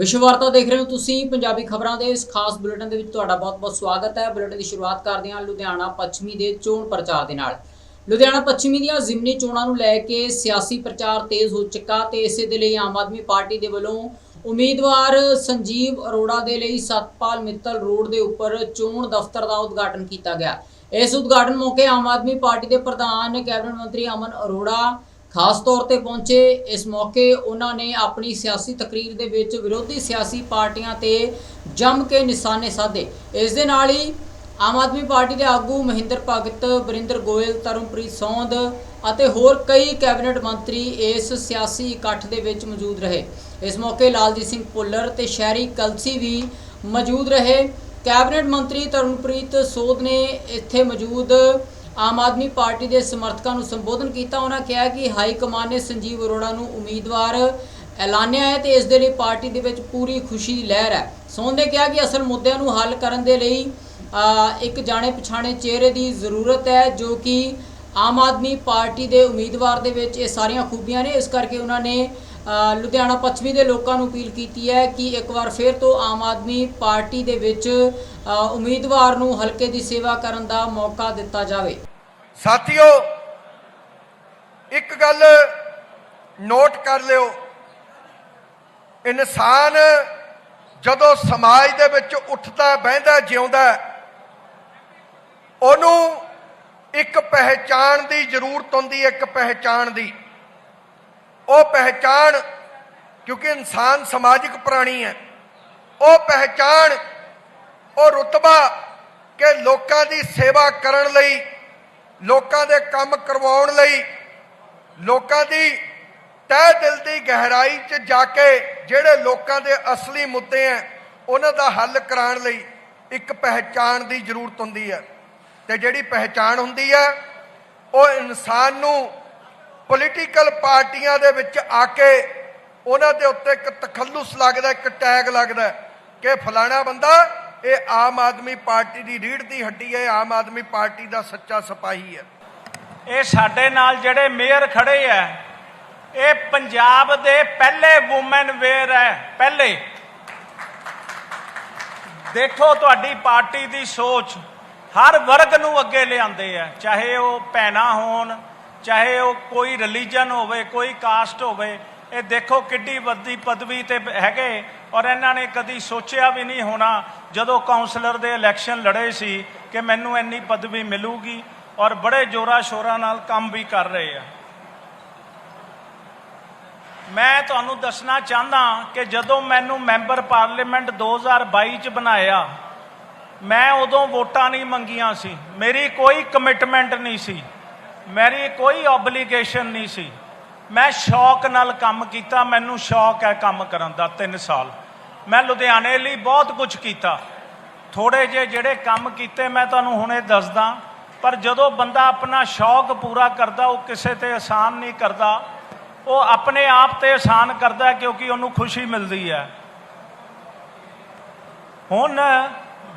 ਵਿਸ਼ਵ ਵਾਰਤਾ ਦੇਖ ਰਹੇ ਹੋ ਤੁਸੀਂ ਪੰਜਾਬੀ ਖਬਰਾਂ ਦੇ ਇਸ ਖਾਸ ਬੁਲੇਟਿਨ ਦੇ ਵਿੱਚ ਤੁਹਾਡਾ ਬਹੁਤ-ਬਹੁਤ ਸਵਾਗਤ ਹੈ। ਬੁਲੇਟਿਨ ਦੀ ਸ਼ੁਰੂਆਤ ਕਰਦੇ ਹਾਂ ਲੁਧਿਆਣਾ ਪੱਛਮੀ ਦੇ ਚੋਣ ਪ੍ਰਚਾਰ ਦੇ ਨਾਲ। ਲੁਧਿਆਣਾ ਪੱਛਮੀ ਦੀਆਂ ਜ਼ਿਮਨੀ ਚੋਣਾਂ ਨੂੰ ਲੈ ਕੇ ਸਿਆਸੀ ਪ੍ਰਚਾਰ ਤੇਜ਼ ਹੋ ਚੁੱਕਾ ਤੇ ਇਸੇ ਦੇ ਲਈ ਆਮ ਆਦਮੀ ਪਾਰਟੀ ਦੇ ਵੱਲੋਂ ਉਮੀਦਵਾਰ ਸੰਜੀਵ ਅਰੋੜਾ ਦੇ ਲਈ ਸਤਪਾਲ ਮਿੱਤਲ ਰੋਡ ਦੇ ਉੱਪਰ ਚੋਣ ਦਫ਼ਤਰ ਦਾ ਉਦਘਾਟਨ ਕੀਤਾ ਗਿਆ। ਇਸ ਉਦਘਾਟਨ ਮੌਕੇ ਆਮ ਆਦਮੀ ਪਾਰਟੀ ਦੇ ਪ੍ਰਧਾਨ ਕੈਬਨਿਟ ਮੰਤਰੀ ਅਮਨ ਅਰੋੜਾ ਖਾਸ ਤੌਰ ਤੇ ਪਹੁੰਚੇ ਇਸ ਮੌਕੇ ਉਹਨਾਂ ਨੇ ਆਪਣੀ ਸਿਆਸੀ ਤਕਰੀਰ ਦੇ ਵਿੱਚ ਵਿਰੋਧੀ ਸਿਆਸੀ ਪਾਰਟੀਆਂ ਤੇ ਜੰਮ ਕੇ ਨਿਸ਼ਾਨੇ ਸਾਧੇ। ਇਸ ਦੇ ਨਾਲ ਹੀ ਆਮ ਆਦਮੀ ਪਾਰਟੀ ਦੇ ਆਗੂ ਮਹਿੰਦਰ ਭਗਤ ਬਰਿੰਦਰ ਗੋਇਲ, ਤਰਨਪ੍ਰੀਤ ਸੌਂਦ ਅਤੇ ਹੋਰ ਕਈ ਕੈਬਨਿਟ ਮੰਤਰੀ ਇਸ ਸਿਆਸੀ ਇਕੱਠ ਦੇ ਵਿੱਚ ਮੌਜੂਦ ਰਹੇ। ਇਸ ਮੌਕੇ ਲਾਲਜੀਤ ਸਿੰਘ ਭੁੱਲਰ ਤੇ ਸ਼ਹਿਰੀ ਕਲਸੀ ਵੀ ਮੌਜੂਦ ਰਹੇ। ਕੈਬਨਿਟ ਮੰਤਰੀ ਤਰਨਪ੍ਰੀਤ ਸੋਧ ਨੇ ਇੱਥੇ ਮੌਜੂਦ ਆਮ ਆਦਮੀ ਪਾਰਟੀ ਦੇ ਸਮਰਥਕਾਂ ਨੂੰ ਸੰਬੋਧਨ ਕੀਤਾ। ਉਹਨਾਂ ਕਿਹਾ ਕਿ ਹਾਈ ਕਮਾਨ ਨੇ ਸੰਜੀਵ ਅਰੋੜਾ ਨੂੰ ਉਮੀਦਵਾਰ ਐਲਾਨਿਆ ਹੈ ਤੇ ਇਸ ਦੇ ਲਈ ਪਾਰਟੀ ਦੇ ਵਿੱਚ ਪੂਰੀ ਖੁਸ਼ੀ ਦੀ ਲਹਿਰ ਹੈ। ਸੋਨ ਨੇ ਕਿਹਾ ਕਿ ਅਸਲ ਮੁੱਦਿਆਂ ਨੂੰ ਹੱਲ ਕਰਨ ਦੇ ਲਈ ਇੱਕ ਜਾਣੇ ਪਛਾਣੇ ਚਿਹਰੇ ਦੀ ਜ਼ਰੂਰਤ ਹੈ, ਜੋ ਕਿ ਆਮ ਆਦਮੀ ਪਾਰਟੀ ਦੇ ਉਮੀਦਵਾਰ ਦੇ ਵਿੱਚ ਇਹ ਸਾਰੀਆਂ ਖੂਬੀਆਂ ਨੇ। ਇਸ ਕਰਕੇ ਉਹਨਾਂ ਨੇ ਲੁਧਿਆਣਾ ਪੱਛਮੀ ਦੇ ਲੋਕਾਂ ਨੂੰ ਅਪੀਲ ਕੀਤੀ ਹੈ ਕਿ ਇੱਕ ਵਾਰ ਫਿਰ ਤੋਂ ਆਮ ਆਦਮੀ ਪਾਰਟੀ ਦੇ ਵਿੱਚ ਉਮੀਦਵਾਰ ਨੂੰ ਹਲਕੇ ਦੀ ਸੇਵਾ ਕਰਨ ਦਾ ਮੌਕਾ ਦਿੱਤਾ ਜਾਵੇ। ਸਾਥੀਓ, ਇੱਕ ਗੱਲ ਨੋਟ ਕਰ ਲਿਓ। ਇਨਸਾਨ ਜਦੋਂ ਸਮਾਜ ਦੇ ਵਿੱਚ ਉੱਠਦਾ, ਬਹਿੰਦਾ, ਜਿਉਂਦਾ, ਉਹਨੂੰ ਇੱਕ ਪਹਿਚਾਣ ਦੀ ਜ਼ਰੂਰਤ ਹੁੰਦੀ ਹੈ, ਇੱਕ ਪਹਿਚਾਣ ਦੀ। ਉਹ ਪਹਿਚਾਣ, ਕਿਉਂਕਿ ਇਨਸਾਨ ਸਮਾਜਿਕ ਪ੍ਰਾਣੀ ਹੈ, ਉਹ ਪਹਿਚਾਣ, ਉਹ ਰੁਤਬਾ ਕਿ ਲੋਕਾਂ ਦੀ ਸੇਵਾ ਕਰਨ ਲਈ ਲੋਕਾਂ ਦੇ ਕੰਮ ਕਰਵਾਉਣ ਲਈ, ਲੋਕਾਂ ਦੀ ਤਹਿ ਦਿਲ ਦੀ ਗਹਿਰਾਈ 'ਚ ਜਾ ਕੇ ਜਿਹੜੇ ਲੋਕਾਂ ਦੇ ਅਸਲੀ ਮੁੱਦੇ ਆ ਉਹਨਾਂ ਦਾ ਹੱਲ ਕਰਾਉਣ ਲਈ ਇੱਕ ਪਹਿਚਾਣ ਦੀ ਜ਼ਰੂਰਤ ਹੁੰਦੀ ਹੈ ਤੇ ਜਿਹੜੀ ਪਹਿਚਾਣ ਹੁੰਦੀ ਹੈ ਉਹ ਇਨਸਾਨ ਨੂੰ ਪੋਲੀਟੀਕਲ ਪਾਰਟੀਆਂ ਦੇ ਵਿੱਚ ਆ ਕੇ ਉਹਨਾਂ ਦੇ ਉੱਤੇ ਇੱਕ ਤਖੱਲੁਸ ਲੱਗਦਾ, ਇੱਕ ਟੈਗ ਲੱਗਦਾ ਕਿ ਫਲਾਣਾ ਬੰਦਾ ਇਹ ਆਮ ਆਦਮੀ ਪਾਰਟੀ ਦੀ ਰੀੜ ਦੀ ਹੱਡੀ ਹੈ ਆਮ ਆਦਮੀ ਪਾਰਟੀ ਦਾ ਸੱਚਾ ਸਿਪਾਹੀ ਹੈ। ਇਹ ਸਾਡੇ ਨਾਲ ਜਿਹੜੇ ਮੇਅਰ ਖੜੇ ਆ, ਇਹ ਪੰਜਾਬ ਦੇ ਪਹਿਲੇ ਔਮਨ ਵੇਅਰ ਹੈ, ਪਹਿਲੇ। ਦੇਖੋ ਤੁਹਾਡੀ ਪਾਰਟੀ ਦੀ ਸੋਚ, ਹਰ ਵਰਗ ਨੂੰ ਅੱਗੇ ਲਿਆਂਦੇ ਆ, ਚਾਹੇ ਉਹ ਭੈਣਾਂ ਹੋਣ, ਚਾਹੇ ਉਹ ਕੋਈ ਰਿਲੀਜਨ ਹੋਵੇ, ਕੋਈ ਕਾਸਟ ਹੋਵੇ, ਇਹ ਦੇਖੋ ਕਿੱਡੀ ਵੱਡੀ ਪਦਵੀ ਤੇ ਹੈਗੇ। ਔਰ ਇਹਨਾਂ ਨੇ ਕਦੀ ਸੋਚਿਆ ਵੀ ਨਹੀਂ ਹੋਣਾ ਜਦੋਂ ਕਾਉਂਸਲਰ ਦੇ ਇਲੈਕਸ਼ਨ ਲੜੇ ਸੀ ਕਿ ਮੈਨੂੰ ਇੰਨੀ ਪਦਵੀ ਮਿਲੂਗੀ ਔਰ ਬੜੇ ਜੋਰਾ ਸ਼ੋਰਾ ਨਾਲ ਕੰਮ ਵੀ ਕਰ ਰਹੇ ਆ। ਮੈਂ ਤੁਹਾਨੂੰ ਦੱਸਣਾ ਚਾਹੁੰਦਾ ਕਿ ਜਦੋਂ ਮੈਨੂੰ ਮੈਂਬਰ ਪਾਰਲੀਮੈਂਟ 2022 ਚ ਬਣਾਇਆ, ਮੈਂ ਉਦੋਂ ਵੋਟਾਂ ਨਹੀਂ ਮੰਗੀਆਂ ਸੀ। ਮੇਰੀ ਕੋਈ ਕਮਿਟਮੈਂਟ ਨਹੀਂ ਸੀ। ਮੇਰੀ ਕੋਈ ਆਬਲੀਗੇਸ਼ਨ ਨਹੀਂ ਸੀ। ਮੈਂ ਸ਼ੌਕ ਨਾਲ ਕੰਮ ਕੀਤਾ, ਮੈਨੂੰ ਸ਼ੌਕ ਹੈ ਕੰਮ ਕਰਨ ਦਾ 3 ਸਾਲ। ਮੈਂ ਲੁਧਿਆਣੇ ਲਈ ਬਹੁਤ ਕੁਝ ਕੀਤਾ। ਥੋੜੇ ਜਿਹੇ ਜਿਹੜੇ ਕੰਮ ਕੀਤੇ ਮੈਂ ਤੁਹਾਨੂੰ ਹੁਣੇ ਦੱਸਦਾ, ਪਰ ਜਦੋਂ ਬੰਦਾ ਆਪਣਾ ਸ਼ੌਕ ਪੂਰਾ ਕਰਦਾ, ਉਹ ਕਿਸੇ ਤੇ ਆਸਾਨ ਨਹੀਂ ਕਰਦਾ। ਉਹ ਆਪਣੇ ਆਪ ਤੇ ਆਸਾਨ ਕਰਦਾ ਕਿਉਂਕਿ ਉਹਨੂੰ ਖੁਸ਼ੀ ਮਿਲਦੀ ਹੈ। ਹੁਣ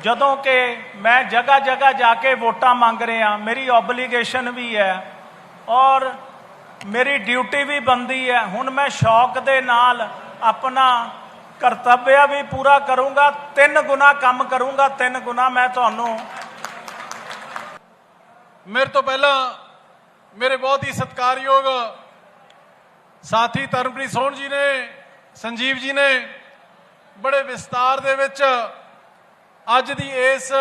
ਜਦੋਂ ਕਿ ਮੈਂ ਜਗ੍ਹਾ ਜਗ੍ਹਾ ਜਾ ਕੇ ਵੋਟਾਂ ਮੰਗ ਰਿਹਾ, ਮੇਰੀ ਓਬਲੀਗੇਸ਼ਨ ਵੀ ਹੈ ਔਰ ਮੇਰੀ ਡਿਊਟੀ ਵੀ ਬੰਦੀ ਹੈ। ਹੁਣ ਮੈਂ ਸ਼ੌਕ ਦੇ ਨਾਲ ਆਪਣਾ ਕਰਤੱਵਯ ਵੀ ਪੂਰਾ ਕਰੂੰਗਾ, ਤਿੰਨ ਗੁਣਾ ਕੰਮ ਕਰੂੰਗਾ, ਤਿੰਨ ਗੁਣਾ ਮੈਂ ਤੁਹਾਨੂੰ ਮੇਰੇ ਤੋਂ ਪਹਿਲਾਂ ਮੇਰੇ ਬਹੁਤ ਹੀ ਸਤਿਕਾਰਯੋਗ ਸਾਥੀ ਤਰਨਪ੍ਰੀਤ ਸੋਹਣ ਜੀ ਨੇ, ਸੰਜੀਵ ਜੀ ਨੇ ਬੜੇ ਵਿਸਤਾਰ ਦੇ ਵਿੱਚ ਅੱਜ ਦੀ ਇਸ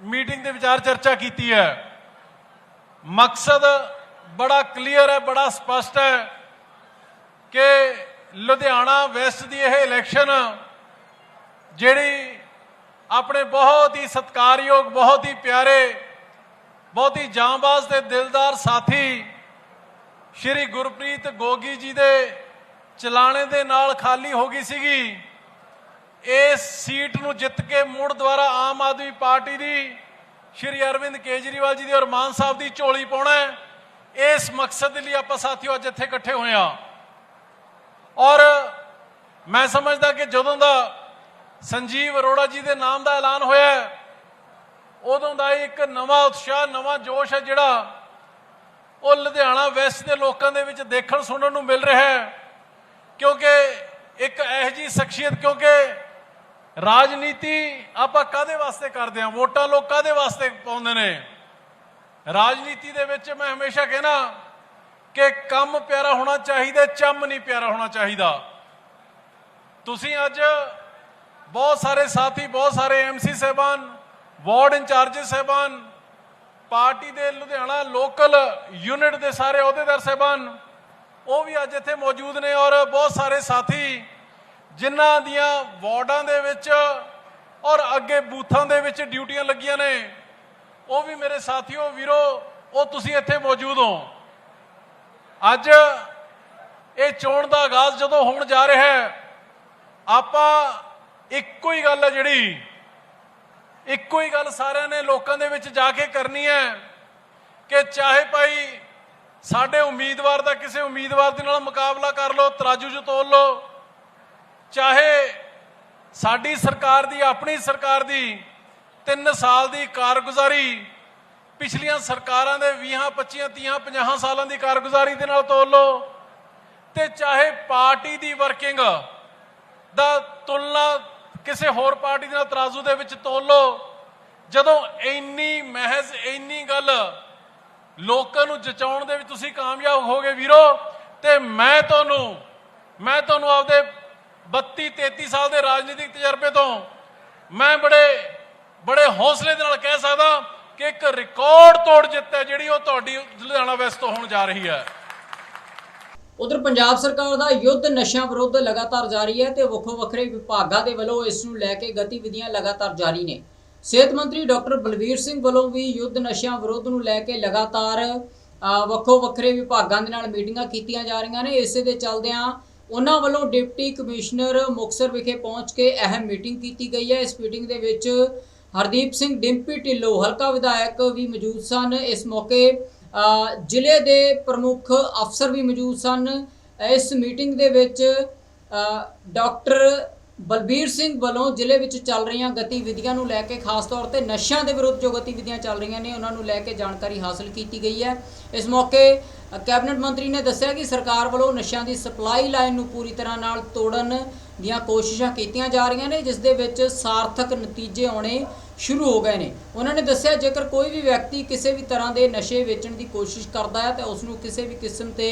ਮੀਟਿੰਗ ਦੇ ਵਿਚਾਰ ਚਰਚਾ ਕੀਤੀ ਹੈ। ਮਕਸਦ ਬੜਾ ਕਲੀਅਰ ਹੈ, ਬੜਾ ਸਪਸ਼ਟ ਹੈ ਕਿ ਲੁਧਿਆਣਾ ਵੈਸਟ ਦੀ ਇਹ ਇਲੈਕਸ਼ਨ ਜਿਹੜੀ ਆਪਣੇ ਬਹੁਤ ਹੀ ਸਤਿਕਾਰਯੋਗ, ਬਹੁਤ ਹੀ ਪਿਆਰੇ, ਬਹੁਤ ਹੀ ਜਾਂਬਾਜ਼ ਤੇ ਦਿਲਦਾਰ ਸਾਥੀ ਸ਼੍ਰੀ ਗੁਰਪ੍ਰੀਤ ਗੋਗੀ ਜੀ ਦੇ ਚਲਾਣੇ ਦੇ ਨਾਲ ਖਾਲੀ ਹੋ ਗਈ ਸੀਗੀ ਇਸ ਸੀਟ ਨੂੰ ਜਿੱਤ ਕੇ ਮੁੜ ਦੁਆਰਾ ਆਮ ਆਦਮੀ ਪਾਰਟੀ ਦੀ ਸ਼੍ਰੀ ਅਰਵਿੰਦ ਕੇਜਰੀਵਾਲ ਜੀ ਦੀ ਔਰ ਮਾਨ ਸਾਹਿਬ ਦੀ ਝੋਲੀ ਪਾਉਣਾ ਹੈ। ਇਸ ਮਕਸਦ ਲਈ ਆਪਾਂ ਸਾਥੀਓ ਅੱਜ ਇੱਥੇ ਇਕੱਠੇ ਹੋਏ ਹਾਂ। ਔਰ ਮੈਂ ਸਮਝਦਾ ਕਿ ਜਦੋਂ ਦਾ ਸੰਜੀਵ ਅਰੋੜਾ ਜੀ ਦੇ ਨਾਮ ਦਾ ਐਲਾਨ ਹੋਇਆ ਉਦੋਂ ਦਾ ਇੱਕ ਨਵਾਂ ਉਤਸ਼ਾਹ, ਨਵਾਂ ਜੋਸ਼ ਹੈ ਜਿਹੜਾ ਉਹ ਲੁਧਿਆਣਾ ਵੈਸਟ ਦੇ ਲੋਕਾਂ ਦੇ ਵਿੱਚ ਦੇਖਣ ਸੁਣਨ ਨੂੰ ਮਿਲ ਰਿਹਾ ਹੈ। ਕਿਉਂਕਿ ਇੱਕ ਇਹੋ ਜੀ ਸ਼ਖਸੀਅਤ, ਕਿਉਂਕਿ ਰਾਜਨੀਤੀ ਆਪਾਂ ਕਾਦੇ ਵਾਸਤੇ ਕਰਦੇ ਹਾਂ? ਵੋਟਾਂ ਲੋਕ ਕਾਦੇ ਵਾਸਤੇ ਪਾਉਂਦੇ ਨੇ? ਰਾਜਨੀਤੀ ਦੇ ਵਿੱਚ ਮੈਂ ਹਮੇਸ਼ਾ ਕਹਿਣਾ ਕਿ ਕੰਮ ਪਿਆਰਾ ਹੋਣਾ ਚਾਹੀਦਾ, ਚੰਮ ਨਹੀਂ ਪਿਆਰਾ ਹੋਣਾ ਚਾਹੀਦਾ। ਤੁਸੀਂ ਅੱਜ ਬਹੁਤ ਸਾਰੇ ਸਾਥੀ, ਬਹੁਤ ਸਾਰੇ ਐਮਸੀ ਸਹਿਬਾਨ, ਵਾਰਡ ਇੰਚਾਰਜ ਸਹਿਬਾਨ, ਪਾਰਟੀ ਦੇ ਲੁਧਿਆਣਾ ਲੋਕਲ ਯੂਨਿਟ ਦੇ ਸਾਰੇ ਅਹੁਦੇਦਾਰ ਸਹਿਬਾਨ, ਉਹ ਵੀ ਅੱਜ ਇੱਥੇ ਮੌਜੂਦ ਨੇ ਔਰ ਬਹੁਤ ਸਾਰੇ ਸਾਥੀ ਜਿਨ੍ਹਾਂ ਦੀਆਂ ਵਾਰਡਾਂ ਦੇ ਵਿੱਚ ਔਰ ਅੱਗੇ ਬੂਥਾਂ ਦੇ ਵਿੱਚ ਡਿਊਟੀਆਂ ਲੱਗੀਆਂ ਨੇ। ਉਹ ਵੀ ਮੇਰੇ ਸਾਥੀਓ, ਵੀਰੋ, ਉਹ ਤੁਸੀਂ ਇੱਥੇ ਮੌਜੂਦ ਹੋ। ਅੱਜ ਇਹ ਚੋਣ ਦਾ ਆਗਾਜ਼ ਜਦੋਂ ਹੋਣ ਜਾ ਰਿਹਾ ਹੈ, ਆਪਾਂ ਇੱਕੋ ਹੀ ਗੱਲ ਹੈ ਜਿਹੜੀ, ਇੱਕੋ ਹੀ ਗੱਲ ਸਾਰਿਆਂ ਨੇ ਲੋਕਾਂ ਦੇ ਵਿੱਚ ਜਾ ਕੇ ਕਰਨੀ ਹੈ ਕਿ ਚਾਹੇ ਭਾਈ ਸਾਡੇ ਉਮੀਦਵਾਰ ਦਾ ਕਿਸੇ ਉਮੀਦਵਾਰ ਦੇ ਨਾਲ ਮੁਕਾਬਲਾ ਕਰ ਲਓ, ਤਰਾਜੂ 'ਚ ਤੋਲ ਲਓ, ਚਾਹੇ ਸਾਡੀ ਸਰਕਾਰ ਦੀ, ਆਪਣੀ ਸਰਕਾਰ ਦੀ 3 ਸਾਲ ਦੀ ਕਾਰਗੁਜ਼ਾਰੀ ਪਿਛਲੀਆਂ ਸਰਕਾਰਾਂ ਦੇ 20 25 30 50 ਸਾਲਾਂ ਦੀ ਕਾਰਗੁਜ਼ਾਰੀ ਦੇ ਨਾਲ ਤੋਲ ਲਓ। ਤੇ ਚਾਹੇ ਪਾਰਟੀ ਦੀ ਵਰਕਿੰਗ ਦਾ ਤੁਲਨਾ ਕਿਸੇ ਹੋਰ ਪਾਰਟੀ ਦੇ ਨਾਲ ਤਰਾਜ਼ੂ ਦੇ ਵਿੱਚ ਤੋਲ ਲਓ, ਜਦੋਂ ਇੰਨੀ ਮਹਿਜ਼, ਇੰਨੀ ਗੱਲ ਲੋਕਾਂ ਨੂੰ ਜਚਾਉਣ ਦੇ ਵਿੱਚ ਤੁਸੀਂ ਕਾਮਯਾਬ ਹੋਗੇ ਵੀਰੋ, ਤੇ ਮੈਂ ਤੁਹਾਨੂੰ ਮੈਂ ਤੁਹਾਨੂੰ ਆਪਦੇ 32 33 ਸਾਲ ਦੇ ਰਾਜਨੀਤਿਕ ਤਜਰਬੇ ਤੋਂ, ਮੈਂ ਬੜੇ ਬੜੇ ਹੌਸਲੇ ਦੇ ਨਾਲ ਕਹਿ ਸਕਦਾ ਕਿ ਇੱਕ ਰਿਕਾਰਡ ਤੋੜ ਜਿੱਤ ਹੈ ਜਿਹੜੀ ਉਹ ਤੁਹਾਡੀ ਲੁਧਿਆਣਾ ਵੈਸਟ ਤੋਂ ਹੋਣ ਜਾ ਰਹੀ ਹੈ। ਉਧਰ ਪੰਜਾਬ ਸਰਕਾਰ ਦਾ ਯੁੱਧ ਨਸ਼ਿਆਂ ਵਿਰੁੱਧ ਲਗਾਤਾਰ ਜਾਰੀ ਹੈ ਤੇ ਵੱਖੋ ਵੱਖਰੇ ਵਿਭਾਗਾਂ ਦੇ ਵੱਲੋਂ ਇਸ ਨੂੰ ਲੈ ਕੇ ਗਤੀਵਿਧੀਆਂ ਲਗਾਤਾਰ ਜਾਰੀ ਨੇ। ਸਿਹਤ ਮੰਤਰੀ ਡਾਕਟਰ ਬਲਵੀਰ ਸਿੰਘ ਵੱਲੋਂ ਵੀ ਯੁੱਧ ਨਸ਼ਿਆਂ ਵਿਰੁੱਧ ਨੂੰ ਲੈ ਕੇ ਲਗਾਤਾਰ ਵੱਖੋ ਵੱਖਰੇ ਵਿਭਾਗਾਂ ਦੇ ਨਾਲ ਮੀਟਿੰਗਾਂ ਕੀਤੀਆਂ ਜਾ ਰਹੀਆਂ ਨੇ। ਇਸੇ ਦੇ ਚੱਲਦਿਆਂ ਉਹਨਾਂ ਵੱਲੋਂ ਡਿਪਟੀ ਕਮਿਸ਼ਨਰ ਮੁਕਸਰ ਵਿਖੇ ਪਹੁੰਚ ਕੇ ਅਹਿਮ ਮੀਟਿੰਗ ਕੀਤੀ ਗਈ ਹੈ। ਇਸ ਮੀਟਿੰਗ ਦੇ ਵਿੱਚ ਹਰਦੀਪ ਸਿੰਘ ਡਿੰਪੀ ਢਿੱਲੋਂ, ਹਲਕਾ ਵਿਧਾਇਕ ਵੀ ਮੌਜੂਦ ਸਨ। ਇਸ ਮੌਕੇ ਜ਼ਿਲ੍ਹੇ ਦੇ ਪ੍ਰਮੁੱਖ ਅਫਸਰ ਵੀ ਮੌਜੂਦ ਸਨ। ਇਸ ਮੀਟਿੰਗ ਦੇ ਵਿੱਚ ਡਾਕਟਰ ਬਲਬੀਰ ਸਿੰਘ ਵੱਲੋਂ ਜ਼ਿਲ੍ਹੇ ਵਿੱਚ ਚੱਲ ਰਹੀਆਂ ਗਤੀਵਿਧੀਆਂ ਨੂੰ ਲੈ ਕੇ ਖਾਸ ਤੌਰ ਤੇ ਨਸ਼ਿਆਂ ਦੇ ਵਿਰੁੱਧ ਜੋ ਗਤੀਵਿਧੀਆਂ ਚੱਲ ਰਹੀਆਂ ਨੇ, ਉਹਨਾਂ ਨੂੰ ਲੈ ਕੇ ਜਾਣਕਾਰੀ ਹਾਸਲ ਕੀਤੀ ਗਈ ਹੈ। ਇਸ ਮੌਕੇ ਕੈਬਨਿਟ ਮੰਤਰੀ ਨੇ ਦੱਸਿਆ ਕਿ ਸਰਕਾਰ ਵੱਲੋਂ ਨਸ਼ਿਆਂ ਦੀ ਸਪਲਾਈ ਲਾਈਨ ਨੂੰ ਪੂਰੀ ਤਰ੍ਹਾਂ ਨਾਲ ਤੋੜਨ ਦੀਆਂ ਕੋਸ਼ਿਸ਼ਾਂ ਕੀਤੀਆਂ ਜਾ ਰਹੀਆਂ ਨੇ, ਜਿਸ ਦੇ ਵਿੱਚ ਸਾਰਥਕ ਨਤੀਜੇ ਆਉਣੇ ਸ਼ੁਰੂ ਹੋ ਗਏ ਨੇ। ਉਹਨਾਂ ਨੇ ਦੱਸਿਆ, ਜੇਕਰ ਕੋਈ ਵੀ ਵਿਅਕਤੀ ਕਿਸੇ ਵੀ ਤਰ੍ਹਾਂ ਦੇ ਨਸ਼ੇ ਵੇਚਣ ਦੀ ਕੋਸ਼ਿਸ਼ ਕਰਦਾ ਹੈ, ਤਾਂ ਉਸ ਨੂੰ ਕਿਸੇ ਵੀ ਕਿਸਮ ਤੇ,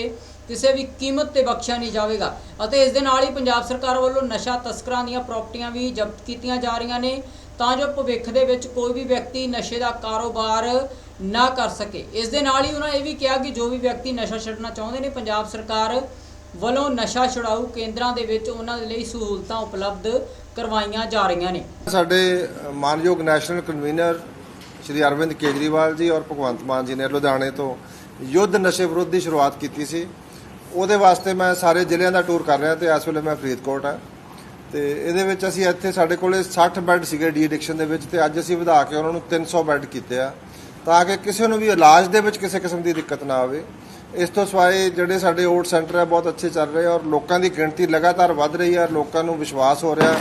ਕਿਸੇ ਵੀ ਕੀਮਤ ਤੇ ਬਖਸ਼ਿਆ ਨਹੀਂ ਜਾਵੇਗਾ। ਅਤੇ ਇਸ ਦੇ ਨਾਲ ਹੀ ਪੰਜਾਬ ਸਰਕਾਰ ਵੱਲੋਂ ਨਸ਼ਾ ਤਸਕਰਾਂ ਦੀਆਂ ਪ੍ਰਾਪਰਟੀਆਂ ਵੀ ਜ਼ਬਤ ਕੀਤੀਆਂ ਜਾ ਰਹੀਆਂ ਨੇ, ਤਾਂ ਜੋ ਭਵਿੱਖ ਦੇ ਵਿੱਚ ਕੋਈ ਵੀ ਵਿਅਕਤੀ ਨਸ਼ੇ ਦਾ ਕਾਰੋਬਾਰ ਨਾ ਕਰ ਸਕੇ। ਇਸ ਦੇ ਨਾਲ ਹੀ ਉਹਨਾਂ ਇਹ ਵੀ ਕਿਹਾ ਕਿ ਜੋ ਵੀ ਵਿਅਕਤੀ ਨਸ਼ਾ ਛੱਡਣਾ ਚਾਹੁੰਦੇ ਨੇ, ਪੰਜਾਬ ਸਰਕਾਰ ਵੱਲੋਂ ਨਸ਼ਾ ਛੁਡਾਊ ਕੇਂਦਰਾਂ ਦੇ ਵਿੱਚ ਉਹਨਾਂ ਦੇ ਲਈ ਸਹੂਲਤਾਂ ਉਪਲਬਧ ਕਰਵਾਈਆਂ ਜਾ ਰਹੀਆਂ ਨੇ। ਸਾਡੇ ਮਾਨਯੋਗ ਨੈਸ਼ਨਲ ਕਨਵੀਨਰ ਸ਼੍ਰੀ ਅਰਵਿੰਦ ਕੇਜਰੀਵਾਲ ਜੀ ਔਰ ਭਗਵੰਤ ਮਾਨ ਜੀ ਨੇ ਲੁਧਿਆਣੇ ਤੋਂ ਯੁੱਧ ਨਸ਼ੇ ਵਿਰੁੱਧ ਦੀ ਸ਼ੁਰੂਆਤ ਕੀਤੀ ਸੀ। ਉਹਦੇ ਵਾਸਤੇ ਮੈਂ ਸਾਰੇ ਜ਼ਿਲ੍ਹਿਆਂ ਦਾ ਟੂਰ ਕਰ ਰਿਹਾ ਤੇ ਇਸ ਵੇਲੇ ਮੈਂ ਫਰੀਦਕੋਟ ਹਾਂ। ਤੇ ਇਹਦੇ ਵਿੱਚ ਅਸੀਂ ਇੱਥੇ ਸਾਡੇ ਕੋਲੇ 60 ਬੈੱਡ ਸੀਗੇ ਡੀ ਐਡਿਕਸ਼ਨ ਦੇ ਵਿੱਚ ਤੇ ਅੱਜ ਅਸੀਂ ਵਧਾ ਕੇ ਉਹਨਾਂ ਨੂੰ 300 ਬੈੱਡ ਕੀਤੇ ਆ ਤਾਂ ਕਿ ਕਿਸੇ ਨੂੰ ਵੀ ਇਲਾਜ ਦੇ ਵਿੱਚ ਕਿਸੇ ਕਿਸਮ ਦੀ ਦਿੱਕਤ ਨਾ ਆਵੇ। ਇਸ ਤੋਂ ਸਿਵਾਏ ਜਿਹੜੇ ਸਾਡੇ ਓਟ ਸੈਂਟਰ ਹੈ ਬਹੁਤ ਅੱਛੇ ਚੱਲ ਰਹੇ ਔਰ ਲੋਕਾਂ ਦੀ ਗਿਣਤੀ ਲਗਾਤਾਰ ਵੱਧ ਰਹੀ ਹੈ ਲੋਕਾਂ ਨੂੰ ਵਿਸ਼ਵਾਸ ਹੋ ਰਿਹਾ।